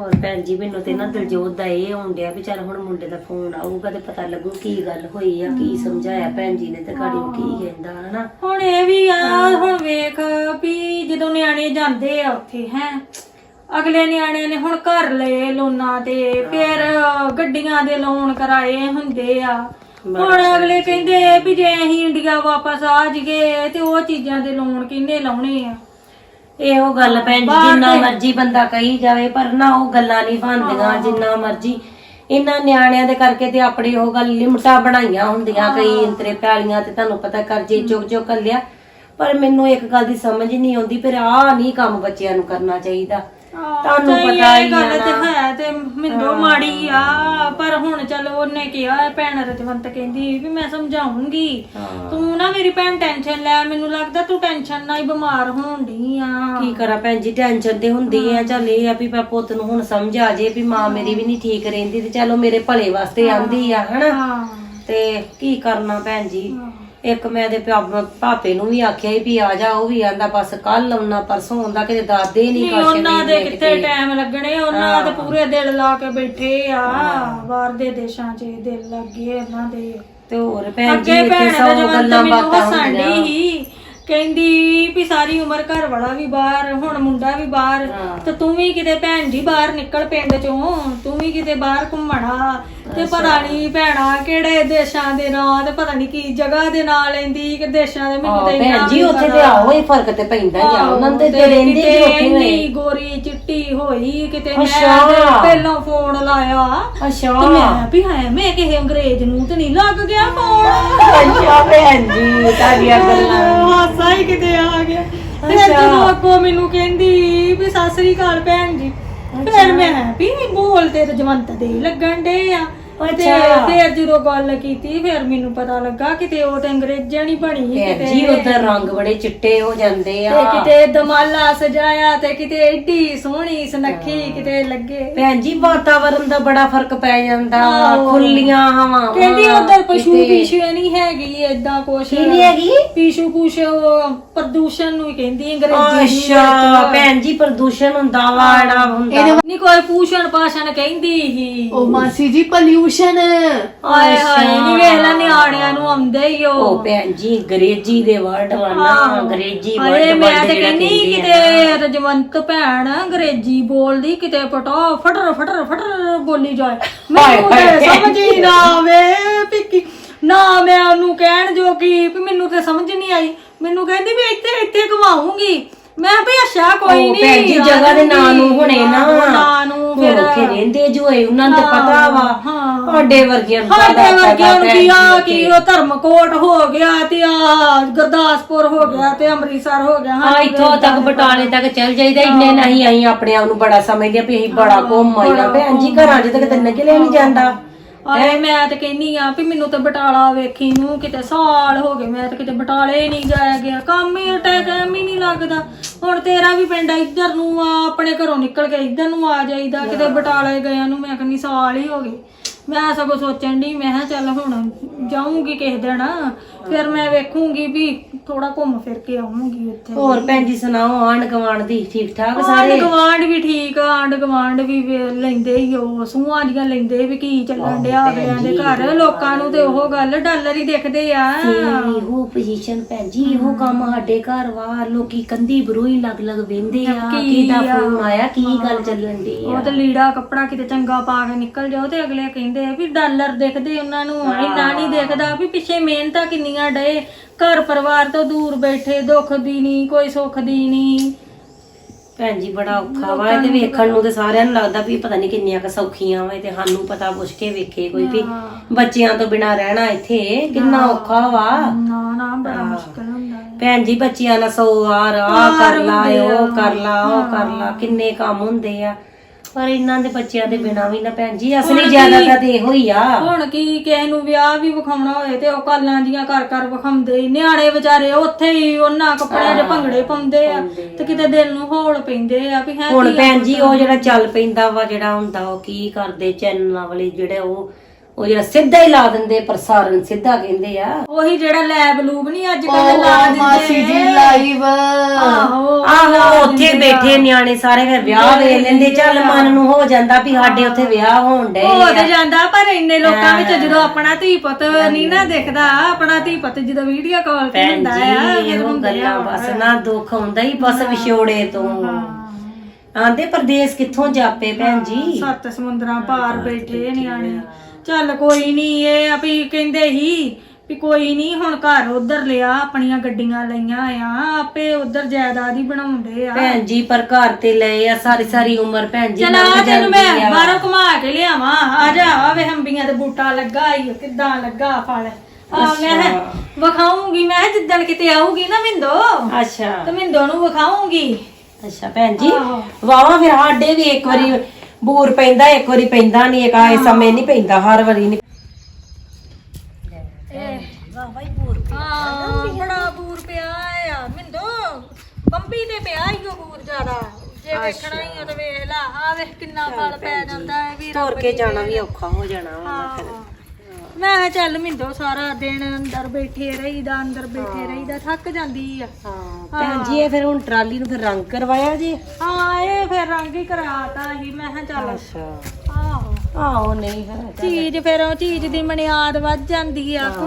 ਹੋਰ ਭੈਣ ਜੀ ਮੈਨੂੰ ਤੇ ਨਾ ਦਿਲਜੋਤ ਦਾ ਇਹ ਆਉਂਦਿਆ ਵੀ ਚੱਲ ਹੁਣ ਮੁੰਡੇ ਦਾ ਫੋਨ ਆਊਗਾ ਤੇ ਪਤਾ ਲੱਗੂ ਕੀ ਗੱਲ ਹੋਈ ਆ ਕੀ ਸਮਝਾਇਆ ਭੈਣ ਜੀ ਨੇ ਤੇ ਗਾੜੀ ਨੂੰ ਕੀ ਕਹਿੰਦਾ ਹਨਾ? ਹੁਣ ਇਹ ਵੀ ਆ ਹੁਣ ਵੇਖ ਵੀ ਜਦੋਂ ਨਿਆਣੇ ਜਾਂਦੇ ਆ ਉੱਥੇ ਹੈ? ਅਗਲੇ ਨਿਆਣਿਆਂ ਨੇ ਹੁਣ ਘਰ ਲਏ ਲੋਨਾਂ ਤੇ ਫਿਰ ਗੱਡੀਆਂ ਦੇ ਲੋਨ ਕਰਾਏ ਹੁੰਦੇ ਆ। ਹੁਣ ਅਗਲੇ ਕਹਿੰਦੇ ਵੀ ਜੇ ਅਸੀਂ ਇੰਡੀਆ ਵਾਪਸ ਆ ਜੀਏ ਤੇ ਉਹ ਚੀਜ਼ਾਂ ਦੇ ਲੋਨ ਕਿੰਨੇ ਲਾਉਣੇ ਆ? ਇਹੋ ਗੱਲ ਭੈਣ ਜੀ ਜਿੰਨਾ ਮਰਜ਼ੀ ਬੰਦਾ ਕਹੀ ਜਾਵੇ ਪਰ ਨਾ ਉਹ ਗੱਲਾਂ ਨਹੀਂ ਬਣਦੀਆਂ ਜਿੰਨਾ ਮਰਜ਼ੀ। ਇਹਨਾਂ ਨਿਆਣਿਆਂ ਦੇ ਕਰਕੇ ਤੇ ਆਪਣੀ ਉਹ ਗੱਲ ਲਿਮਟਾਂ ਬਣਾਈਆਂ ਹੁੰਦੀਆਂ ਕਈ ਇੰਤਰੇ ਪੈਲੀਆਂ ਤੇ ਤੁਹਾਨੂੰ ਪਤਾ ਕਰਜ਼ੇ ਚੁੱਕ ਚੁੱਕ ਕਰ ਲਿਆ। ਪਰ ਮੈਨੂੰ ਇੱਕ ਗੱਲ ਦੀ ਸਮਝ ਨਹੀਂ ਆਉਂਦੀ ਫਿਰ ਆਹ ਨਹੀਂ ਕੰਮ ਬੱਚਿਆਂ ਨੂੰ ਕਰਨਾ ਚਾਹੀਦਾ। ਤੁਹਾਨੂੰ ਪਤਾ ਹੀ ਗੱਲ ਤੇ ਨਾ। ਹੈ ਤੇ ਮਿੰਦੋ ਮਾੜੀ ਆ ਪਰ ਹੁਣ ਚਲ ਉਹਨੇ ਕਿਹਾ ਭੈਣ ਰਜਵੰਤ ਕਹਿੰਦੀ ਵੀ ਮੈਂ ਸਮਝਾਉਂਗੀ। ਤੂੰ ਨਾ ਮੇਰੀ ਭੈਣ ਟੈਨਸ਼ਨ ਲੈ ਮੈਨੂੰ ਲੱਗਦਾ ਤੂੰ ਟੈਨਸ਼ਨ ਨਾਲ ਹੀ ਬਿਮਾਰ ਹੋਣ ਡਈ ਆ। ਕੀ ਕਰਾਂ ਭੈਣ ਜੀ ਟੈਨਸ਼ਨ ਤੇ ਹੁੰਦੀ ਆ ਚੱਲ ਇਹ ਆ ਵੀ ਮੈਂ ਪੁੱਤ ਨੂੰ ਹੁਣ ਸਮਝ ਆ ਜੇ ਵੀ ਮਾਂ ਮੇਰੀ ਵੀ ਨਹੀਂ ਠੀਕ ਰਹਿੰਦੀ ਤੇ ਚਲੋ ਮੇਰੇ ਭਲੇ ਵਾਸਤੇ ਆਂਦੀ ਆ ਹਨਾ? ਹਾਂ। ਤੇ ਕੀ ਕਰਨਾ ਭੈਣ ਜੀ? ਇੱਕ ਮੈਂ ਦੇ ਪਾਪੇ ਨੂੰ ਵੀ ਆਖਿਆ ਸੀ ਵੀ ਆ ਜਾ ਉਹ ਵੀ ਆਂਦਾ ਬਸ ਕੱਲ ਆਉਣਾ ਪਰਸੋਂ ਆਉਂਦਾ ਕਿਤੇ ਦਾਦੇ ਨਹੀਂ ਨਹੀਂ ਕਰਕੇ ਉਹਨਾਂ ਦੇ ਕਿੱਥੇ ਟਾਈਮ ਲੱਗਣੇ ਉਹਨਾਂ ਤੇ ਪੂਰੇ ਦਿਲ ਲਾ ਕੇ ਬੈਠੇ ਆ। ਬਾਹਰ ਦੇ ਦੇਸ਼ਾਂ 'ਚ ਦਿਲ ਲੱਗੇ ਉਹਨਾਂ ਦੇ। ਤੇ ਹੋਰ ਭੈਣ ਜੀ ਅੱਗੇ ਇੱਥੇ ਭੈਣ ਸੌ ਗੱਲਾਂ ਮੈਨੂੰ ਬਾਤਾਂ ਹੱਸਣ ਹੁੰਦੀਆਂ। ਡਈ ਸੀ। ਕਹਿੰਦੀ ਵੀ ਸਾਰੀ ਉਮਰ ਘਰ ਵਾਲਾ ਵੀ ਬਾਹਰ ਹੁਣ ਮੁੰਡਾ ਵੀ ਬਾਹਰ। ਤੇ ਤੂੰ ਵੀ ਕਿਤੇ ਭੈਣ ਜੀ ਬਾਹਰ ਨਿਕਲ ਪਿੰਡ ਚੋਂ ਤੂੰ ਵੀ ਕਿਤੇ ਬਾਹਰ ਘੁੰਮਣਾ। ਤੇ ਪਤਾ ਨਹੀਂ ਭੈਣਾ ਕਿਹੜੇ ਦੇਸ਼ਾਂ ਦੇ ਨਾਂ ਤੇ ਪਤਾ ਨਹੀਂ ਕੀ ਜਗ੍ਹਾ ਦੇ ਨਾਂ ਲੈਂਦੀ ਕਿ ਦੇਸ਼ਾਂ ਦੇ ਮੈਨੂੰ ਹਾਂ, ਤੇ ਇੰਨਾ ਭੈਣ ਜੀ ਉੱਥੇ। ਤੇ ਆਹੋ ਹੀ ਫ਼ਰਕ ਤੇ ਪੈਂਦਾ ਹੀ ਆ। ਉਹਨਾਂ ਦੇ ਤੇ ਰਹਿੰਦੇ ਜੀ ਉੱਥੇ ਹੋਏ। ਗੋਰੀ ਚਿੱਟੀ ਹੋਈ ਕਿਤੇ ਮੈਂ ਅੱਛਾ। ਤੇ ਪਹਿਲਾਂ ਫੋਨ ਲਾਇਆ। ਅੱਛਾ। ਤੇ ਮੈਂ ਵੀ ਹੈ ਮੈਂ ਕਿਸੇ ਅੰਗਰੇਜ਼ ਨੂੰ ਤੇ ਨਹੀਂ ਲੱਗ ਗਿਆ ਫੋਨ। ਅੱਛਾ ਭੈਣ ਜੀ ਤੁਹਾਡੀਆਂ ਗੱਲਾਂ। ਹਾਸਾ ਹੀ ਕਿਤੇ ਆ ਗਿਆ। ਫਿਰ ਜਦੋਂ ਅੱਗੋਂ ਮੈਨੂੰ ਕਹਿੰਦੀ ਵੀ ਸਤਿ ਸ੍ਰੀ ਅਕਾਲ ਭੈਣ ਜੀ। ਫਿਰ ਮੈਂ ਵੀ ਬੋਲ ਤੇ ਰਜਵੰਤ ਦੇ ਹੀ ਲੱਗਣ ਡੇ ਆ। ਤੇ ਅੱਛਾ। ਫਿਰ ਜਦੋਂ ਗੱਲ ਕੀਤੀ ਫਿਰ ਮੈਨੂੰ ਪਤਾ ਲੱਗਾ ਕਿਤੇ ਉਹ ਤੇ ਅੰਗਰੇਜ਼ਾਂ ਨਹੀਂ ਬਣੀ ਭੈਣ ਜੀ ਉਧਰ ਰੰਗ ਬੜੇ ਚਿੱਟੇ ਹੋ ਜਾਂਦੇ ਤੇ ਆ ਕਿਤੇ ਦਮਾਲਾ ਸਜਾਇਆ ਤੇ ਕਿਤੇ ਏਡੀ ਸੋਹਣੀ ਸੁਨੱਖੀ ਕਿਤੇ ਲੱਗੇ। ਭੈਣ ਜੀ ਵਾਤਾਵਰਨ ਦਾ ਬੜਾ ਫ਼ਰਕ ਪੈ ਜਾਂਦਾ ਆਹੋ। ਖੁੱਲੀਆਂ ਹਵਾਵਾਂ। ਕਹਿੰਦੀ ਉਧਰ ਪਸ਼ੂ ਕਿਤੇ- ਪੀਸ਼ੂ ਨਹੀਂ ਹੈਗੀ ਏਦਾਂ ਕੁਛ। ਕੀ ਨਹੀਂ ਹੈਗੀ? ਪੀਸ਼ੂ ਪੂਸ਼ ਉਹ ਪ੍ਰਦੂਸ਼ਣ ਨੂੰ ਹੀ ਕਹਿੰਦੀ ਅੰਗਰੇਜ਼ੀ ਦੀ ਅੱਛਾ ਭੈਣ ਜੀ ਪ੍ਰਦੂਸ਼ਣ ਹੁੰਦਾ ਵਾ ਜਿਹੜਾ ਹੁੰਦਾ ਨਹੀਂ ਕੋਈ ਪੂਸ਼ਣ ਪਾਸ਼ਣ ਕਹਿੰਦੀ ਹੀ। ਉਹ ਮਾਸੀ ਜੀ ਆਏ ਹਾਏ ਨਹੀਂ ਵੇਖ ਲੈ ਨਿਆਣਿਆਂ ਨੂੰ ਆਉਂਦੇ ਹੀ ਉਹ। ਉਹ ਭੈਣ ਜੀ ਅੰਗਰੇਜ਼ੀ ਦੇ ਵਰਡ ਵਾਨਾ ਅੰਗਰੇਜ਼ੀ ਹਾਏ ਵਰਡ ਮੈਂ ਵਰਡ ਤੇ ਕਹਿੰਦੀ ਕਿਤੇ ਰਜਵੰਤ ਭੈਣ ਅੰਗਰੇਜ਼ੀ ਬੋਲਦੀ ਕਿਤੇ ਪਟੋ ਫਟਰ ਫਟਰ ਫਟਰ ਬੋਲੀ ਜਾਏ। ਮੈਨੂੰ ਤੇ ਸਮਝ ਹੀ ਨਾ ਆਵੇ ਵੀ ਕੀ ਨਾ ਮੈਂ ਉਹਨੂੰ ਕਹਿਣ ਜੋਗੀ ਵੀ ਮੈਨੂੰ ਤੇ ਸਮਝ ਨਹੀਂ ਆਈ। ਮੈਨੂੰ ਕਹਿੰਦੀ ਵੀ ਇੱਥੇ ਇੱਥੇ ਘੁਮਾਉਂਗੀ। ਮੈਂ ਵੀ ਅੱਛਾ ਕੋਈ ਉਹ ਨਹੀਂ ਭੈਣ ਜੀ ਜਗ੍ਹਾ ਦੇ ਨਾਂ ਨੂੰ ਹੁਣੇ ਨਾ। ਨਾਂ ਨੂੰ ਫਿਰ ਉੱਥੇ ਰਹਿੰਦੇ ਜੋ ਹੋਏ ਉਹਨਾਂ ਨੂੰ ਤਾਂ ਪਤਾ ਵਾ। ਹਾਂ। ਸਾਡੇ ਵਰਗੀਆਂ ਨੂੰ ਸਾਡੇ ਵਰਗਿਆਂ ਨੂੰ ਕੀ ਆ ਕਿ ਉਹ ਧਰਮਕੋਟ ਹੋ ਗਿਆ ਤੇ ਆ ਗੁਰਦਾਸਪੁਰ ਹੋ ਗਿਆ ਤੇ ਅੰਮ੍ਰਿਤਸਰ ਹੋ ਗਿਆ। ਹਾਂ ਇੱਥੋਂ ਤੱਕ ਬਟਾਲੇ ਤੱਕ ਚੱਲ ਜਾਈਦਾ ਇੰਨੇ ਨਹੀਂ ਅਸੀਂ ਆਪਣੇ ਆਪ ਨੂੰ ਬੜਾ ਸਮਝਦੇ ਆ ਵੀ ਅਸੀਂ ਬੜਾ ਘੁੰਮ ਆਈਦਾ। ਭੈਣ ਜੀ ਘਰਾਂ 'ਚ ਤੱਕ ਤੇ ਨਿਕਲਿਆ ਨਹੀਂ ਜਾਂਦਾ। ਆਏ ਮੈਂ ਤੇ ਕਹਿੰਨੀ ਆ ਵੀ ਮੈਨੂੰ ਤਾਂ ਬਟਾਲਾ ਵੇਖੀ ਨੂੰ ਕਿਤੇ ਸਾਲ ਹੋ ਗਏ ਮੈਂ ਤਾਂ ਕਿਤੇ ਬਟਾਲੇ ਨਹੀਂ ਜਾਇਆ ਗਿਆ। ਕੰਮ ਹੀ ਟਾਈਮ ਹੀ ਨਹੀਂ ਲੱਗਦਾ। ਹੁਣ ਤੇਰਾ ਵੀ ਪਿੰਡ ਇੱਧਰ ਨੂੰ ਆ ਆਪਣੇ ਘਰੋਂ ਨਿਕਲ ਕੇ ਇੱਧਰ ਨੂੰ ਆ ਜਾਈਦਾ ਕਿਤੇ ਬਟਾਲੇ ਗਿਆ ਨੂੰ ਮੈਂ ਕਹਿੰਨੀ ਸਾਲ ਹੀ ਹੋ ਗਏ। ਮੈਂ ਸਗੋਂ ਸੋਚਣ ਦੀ ਮੈਂ ਕਿਹਾ ਚੱਲ ਹੁਣ ਜਾਊਂਗੀ ਕਿਸੇ ਦਿਨ ਫਿਰ ਮੈਂ ਵੇਖੂੰਗੀ ਵੀ ਥੋੜਾ ਘੁੰਮ ਫਿਰ ਕੇ ਆਉਂਗੀ ਉੱਥੇ। ਹੋਰ ਭੈਣ ਜੀ ਸੁਣਾਓ ਆਂਢ ਗੁਆਂਢ ਦੀ ਠੀਕ ਠਾਕ ਆਂਡ ਸਾਰੇ? ਗਵਾਂਡ ਵੀ ਠੀਕ ਆ ਆਂਡ ਗਵਾਂਡ ਵੀ ਵੇ- ਲੈਂਦੇ ਹੀ ਉਹ ਸੂਹਾਂ ਦੀਆਂ ਲੈਂਦੇ ਵੀ ਕੀ ਚੱਲਣ ਡਿਆ ਅਗਲਿਆਂ ਦੇ ਘਰ ਲੋਕਾਂ ਨੂੰ ਤੇ ਉਹ ਗੱਲ ਡਾਲਰ ਹੀ ਦੇਖਦੇ ਆ। ਇਹੋ ਪੋਜੀਸ਼ਨ ਭੈਣ ਜੀ ਇਹੋ ਕੰਮ ਸਾਡੇ ਘਰ ਵਾ ਲੋਕੀ ਕੰਦੀ ਬਰੋਈ ਲੱਗ ਲੱਗ ਵੇਂਦੇ ਆ ਕੀ ਕਿਹਦਾ ਆ? ਫੋਨ ਆਇਆ ਕੀ ਗੱਲ ਚੱਲਣ ਦੀ ਉਹ ਤੇ ਲੀੜਾ ਕੱਪੜਾ ਕਿਤੇ ਚੰਗਾ ਪਾ ਕੇ ਨਿਕਲ ਜਾਓ ਤੇ ਅਗਲੇ ਕਹਿੰਦੇ ਆ ਵੀ ਡਾਲਰ ਦਿਖਦੇ ਉਹਨਾਂ ਨੂੰ ਇੰਨਾ ਨਹੀਂ ਦਿਖਦਾ ਵੀ ਪਿੱਛੇ ਮਿਹਨਤਾਂ ਕਿੰਨੀਆਂ ਡਏ ਘਰ ਪਰਿਵਾਰ ਤੋਂ ਦੂਰ ਬੈਠੇ ਦੁੱਖ ਦੀ ਨਹੀਂ ਕੋਈ ਸੁੱਖ ਦੀ ਨਹੀਂ ਭੈਣ ਜੀ ਬੜਾ ਔਖਾ ਵਾ ਇਹ ਤੇ ਵੇਖਣ ਨੂੰ ਤੇ ਸਾਰਿਆਂ ਨੂੰ ਲੱਗਦਾ ਵੀ ਪਤਾ ਨਹੀਂ ਕਿੰਨੀਆਂ ਕ ਸੌਖੀਆਂ ਵਾ ਇਹ ਤੇ ਸਾਨੂੰ ਪਤਾ ਪੁੱਛ ਕੇ ਵੇਖੇ ਕੋਈ ਵੀ। ਬੱਚਿਆਂ ਤੋਂ ਬਿਨਾ ਰਹਿਣਾ ਇੱਥੇ ਕਿੰਨਾ ਔਖਾ ਵਾ। ਨਾ ਨਾ ਬੜਾ ਮੁਸ਼ਕਲ ਹੁੰਦਾ ਹੈ ਭੈਣ ਜੀ ਬੱਚਿਆਂ ਨਾਲ ਸੌ ਆ ਕਰ ਲਾ ਉਹ ਕਰ ਲਾ ਉਹ ਕਰ ਲਾ ਕਿੰਨੇ ਕੰਮ ਹੁੰਦੇ ਆ। ਪਰ ਇਹਨਾਂ ਦੇ ਬੱਚਿਆਂ ਦੇ ਬਿਨਾ ਵੀ ਨਾ ਭੈਣ ਜੀ ਅਸਲੀ ਜ਼ਿਆਦਾ ਤੇ ਇਹੋ ਹੀ ਆ। ਹੁਣ ਕੀ ਕਿਸੇ ਨੂੰ ਵਿਆਹ ਵੀ ਵਿਖਾਉਣਾ ਹੋਏ ਤੇ ਉਹ ਕਾਲਾਂ ਦੀਆਂ ਘਰ ਘਰ ਵਿਖਾਉਂਦੇ ਈ। ਨਿਆਣੇ ਵਿਚਾਰੇ ਉੱਥੇ ਹੀ ਉਹਨਾਂ ਕੱਪੜਿਆਂ 'ਚ ਭੰਗੜੇ ਪਾਉਂਦੇ ਆ ਤੇ ਕਿਤੇ ਦਿਲ ਨੂੰ ਹੌਲ ਪੈਂਦੇ ਆ ਵੀ ਹੈ ਹੁਣ ਭੈਣ ਜੀ ਉਹ ਜਿਹੜਾ ਚੱਲ ਪੈਂਦਾ ਵਾ ਜਿਹੜਾ ਹੁੰਦਾ ਉਹ ਕੀ ਕਰਦੇ ਚੈਨਲਾਂ ਵਾਲੇ ਜਿਹੜੇ ਉਹ ਉਹ ਜਿਹੜਾ ਸਿੱਧਾ ਹੀ ਲਾ ਦਿੰਦੇ ਪ੍ਰਸਾਰਣ ਸਿੱਧਾ ਕਹਿੰਦੇ ਆ। ਉਹੀ ਜਿਹੜਾ ਲੈਬ ਲੂਬ ਨਹੀਂ ਅੱਜ ਕੱਲ ਲਾ ਉਹ ਮਾਸੀ ਜੀ ਦਿੰਦੇ ਲਾਈਵ ਆਹੋ ਆਹੋ ਉੱਥੇ ਬੈਠੇ ਨਿਆਣੇ ਸਾਰੇ ਫਿਰ ਵਿਆਹ ਵੇਖ ਲੈਂਦੇ ਚੱਲ ਮਨ ਨੂੰ ਹੋ ਜਾਂਦਾ ਵੀ ਸਾਡੇ ਉੱਥੇ ਵਿਆਹ ਹੋਣ ਡਏ ਹੋ ਤੇ ਜਾਂਦਾ ਪਰ ਇੰਨੇ ਲੋਕਾਂ ਵਿੱਚ ਜਦੋਂ ਆਪਣਾ ਧੀ ਪੁੱਤ ਨਹੀਂ ਨਾ ਦਿਖਦਾ ਆਪਣਾ ਧੀ ਪੁੱਤ ਜਦੋਂ ਵੀਡੀਓ ਕਾਲ ਤੇ ਹੁੰਦਾ ਆ ਫਿਰ ਗੱਲਾਂ ਬਸ ਨਾ ਦੁੱਖ ਹੁੰਦਾ ਹੀ ਬਸ ਵਿਛੋੜੇ ਤੋਂ। ਆਂਦੇ ਪਰਦੇਸ ਕਿੱਥੋਂ ਜਾਪੇ ਭੈਣ ਜੀ? ਸੱਤ ਸਮੁੰਦਰਾਂ ਪਾਰ ਬੈਠੇ ਨਿਆਣੇ। ਚੱਲ ਕੋਈ ਨਹੀਂ ਇਹ ਆ ਵੀ ਕਹਿੰਦੇ ਹੀ ਵੀ ਕੋਈ ਨਹੀਂ ਹੁਣ ਘਰ ਉਧਰ ਲਿਆ ਆਪਣੀਆਂ ਗੱਡੀਆਂ ਲਈਆਂ ਆ ਆਪੇ ਉਧਰ ਜਾਇਦਾਦ ਹੀ ਬਣਾਉਂਦੇ ਆ। ਭੈਣ ਜੀ ਪਰ ਘਰ ਤੇ ਲਏ ਆ ਸਾਰੀ ਸਾਰੀ ਉਮਰ ਭੈਣ ਜੀ ਚਲਾ ਲੰਘ ਤੈਨੂੰ ਜਾਂਦੀ ਮੈਂ ਆ। ਬਾਹਰੋਂ ਘੁਮਾ ਕੇ ਲਿਆਵਾਂ ਆ ਜਾ ਆ ਵੇ ਹੰਬੀਆਂ ਦੇ ਬੂਟਾ ਲੱਗਾ ਈ ਓ, ਕਿੱਦਾਂ ਲੱਗਾ ਫਲ। ਆ ਮੈਂ ਵਿਖਾਉਂਗੀ ਮੈਂ ਕਿਹਾ ਜਿੱਦਣ ਕਿਤੇ ਆਊਗੀ ਨਾ ਮਿੰਦੋ ਅੱਛਾ। ਤੇ ਮਿੰਦੋ ਨੂੰ ਵਿਖਾਉਂਗੀ। ਅੱਛਾ ਭੈਣ ਜੀ ਆਹੋ। ਵਾਵਾ ਫਿਰ ਸਾਡੇ ਵੀ ਇੱਕ ਵਾਰੀ ਬੂਰ ਪੈਂਦਾ ਇੱਕ ਵਾਰੀ ਪੈਂਦਾ ਨਹੀਂ ਇੱਕ ਆਏ ਸਮੇਂ ਨਹੀਂ ਪੈਂਦਾ ਹਰ ਵਾਰੀ ਨਹੀਂ। ਹਾਂ ਬੜਾ ਬੂਰ ਪਿਆ ਆ। ਮਿੰਦੋ ਬੰਬੀ ਤੇ ਪਿਆ ਈ ਓ ਬੂਰ ਜ਼ਿਆਦਾ। ਜੇ ਵੇਖਣਾ ਹੀ ਆ ਤੇ ਵੇਖ ਲਾ ਆ ਵੇਖ ਕਿੰਨਾ ਫਲ ਪੈ ਜਾਂਦਾ ਹੈ ਵੀ ਤੁਰ ਕੇ ਜਾਣਾ ਵੀ ਔਖਾ ਹੋ ਜਾਣਾ ਵਾ ਫਿਰ ਹਾਂ। ਮੈਂ ਕਿਹਾ ਚੱਲ ਮਿੰਦੋ ਸਾਰਾ ਦਿਨ ਅੰਦਰ ਬੈਠੇ ਰਹੀਦਾ ਅੰਦਰ ਬੈਠੇ ਰਹੀਦਾ ਥੱਕ ਜਾਂਦੀ ਆ। ਹਾਂ। ਭੈਣ ਜੀ ਇਹ ਫਿਰ ਹੁਣ ਟਰਾਲੀ ਨੂੰ ਫਿਰ ਰੰਗ ਕਰਵਾਇਆ ਜੀ? ਹਾਂ ਇਹ ਫਿਰ ਰੰਗ ਹੀ ਕਰਾਤਾ ਸੀ ਮੈਂ ਕਿਹਾ ਚੱਲ ਅੱਛਾ। ਆਹੋ। ਆਹੋ ਨਹੀਂ ਹੈ ਚੀਜ਼ ਫਿਰ ਉਹ ਚੀਜ਼ ਦੀ ਮਨਿਆਦ ਵੱਧ ਜਾਂਦੀ ਆ।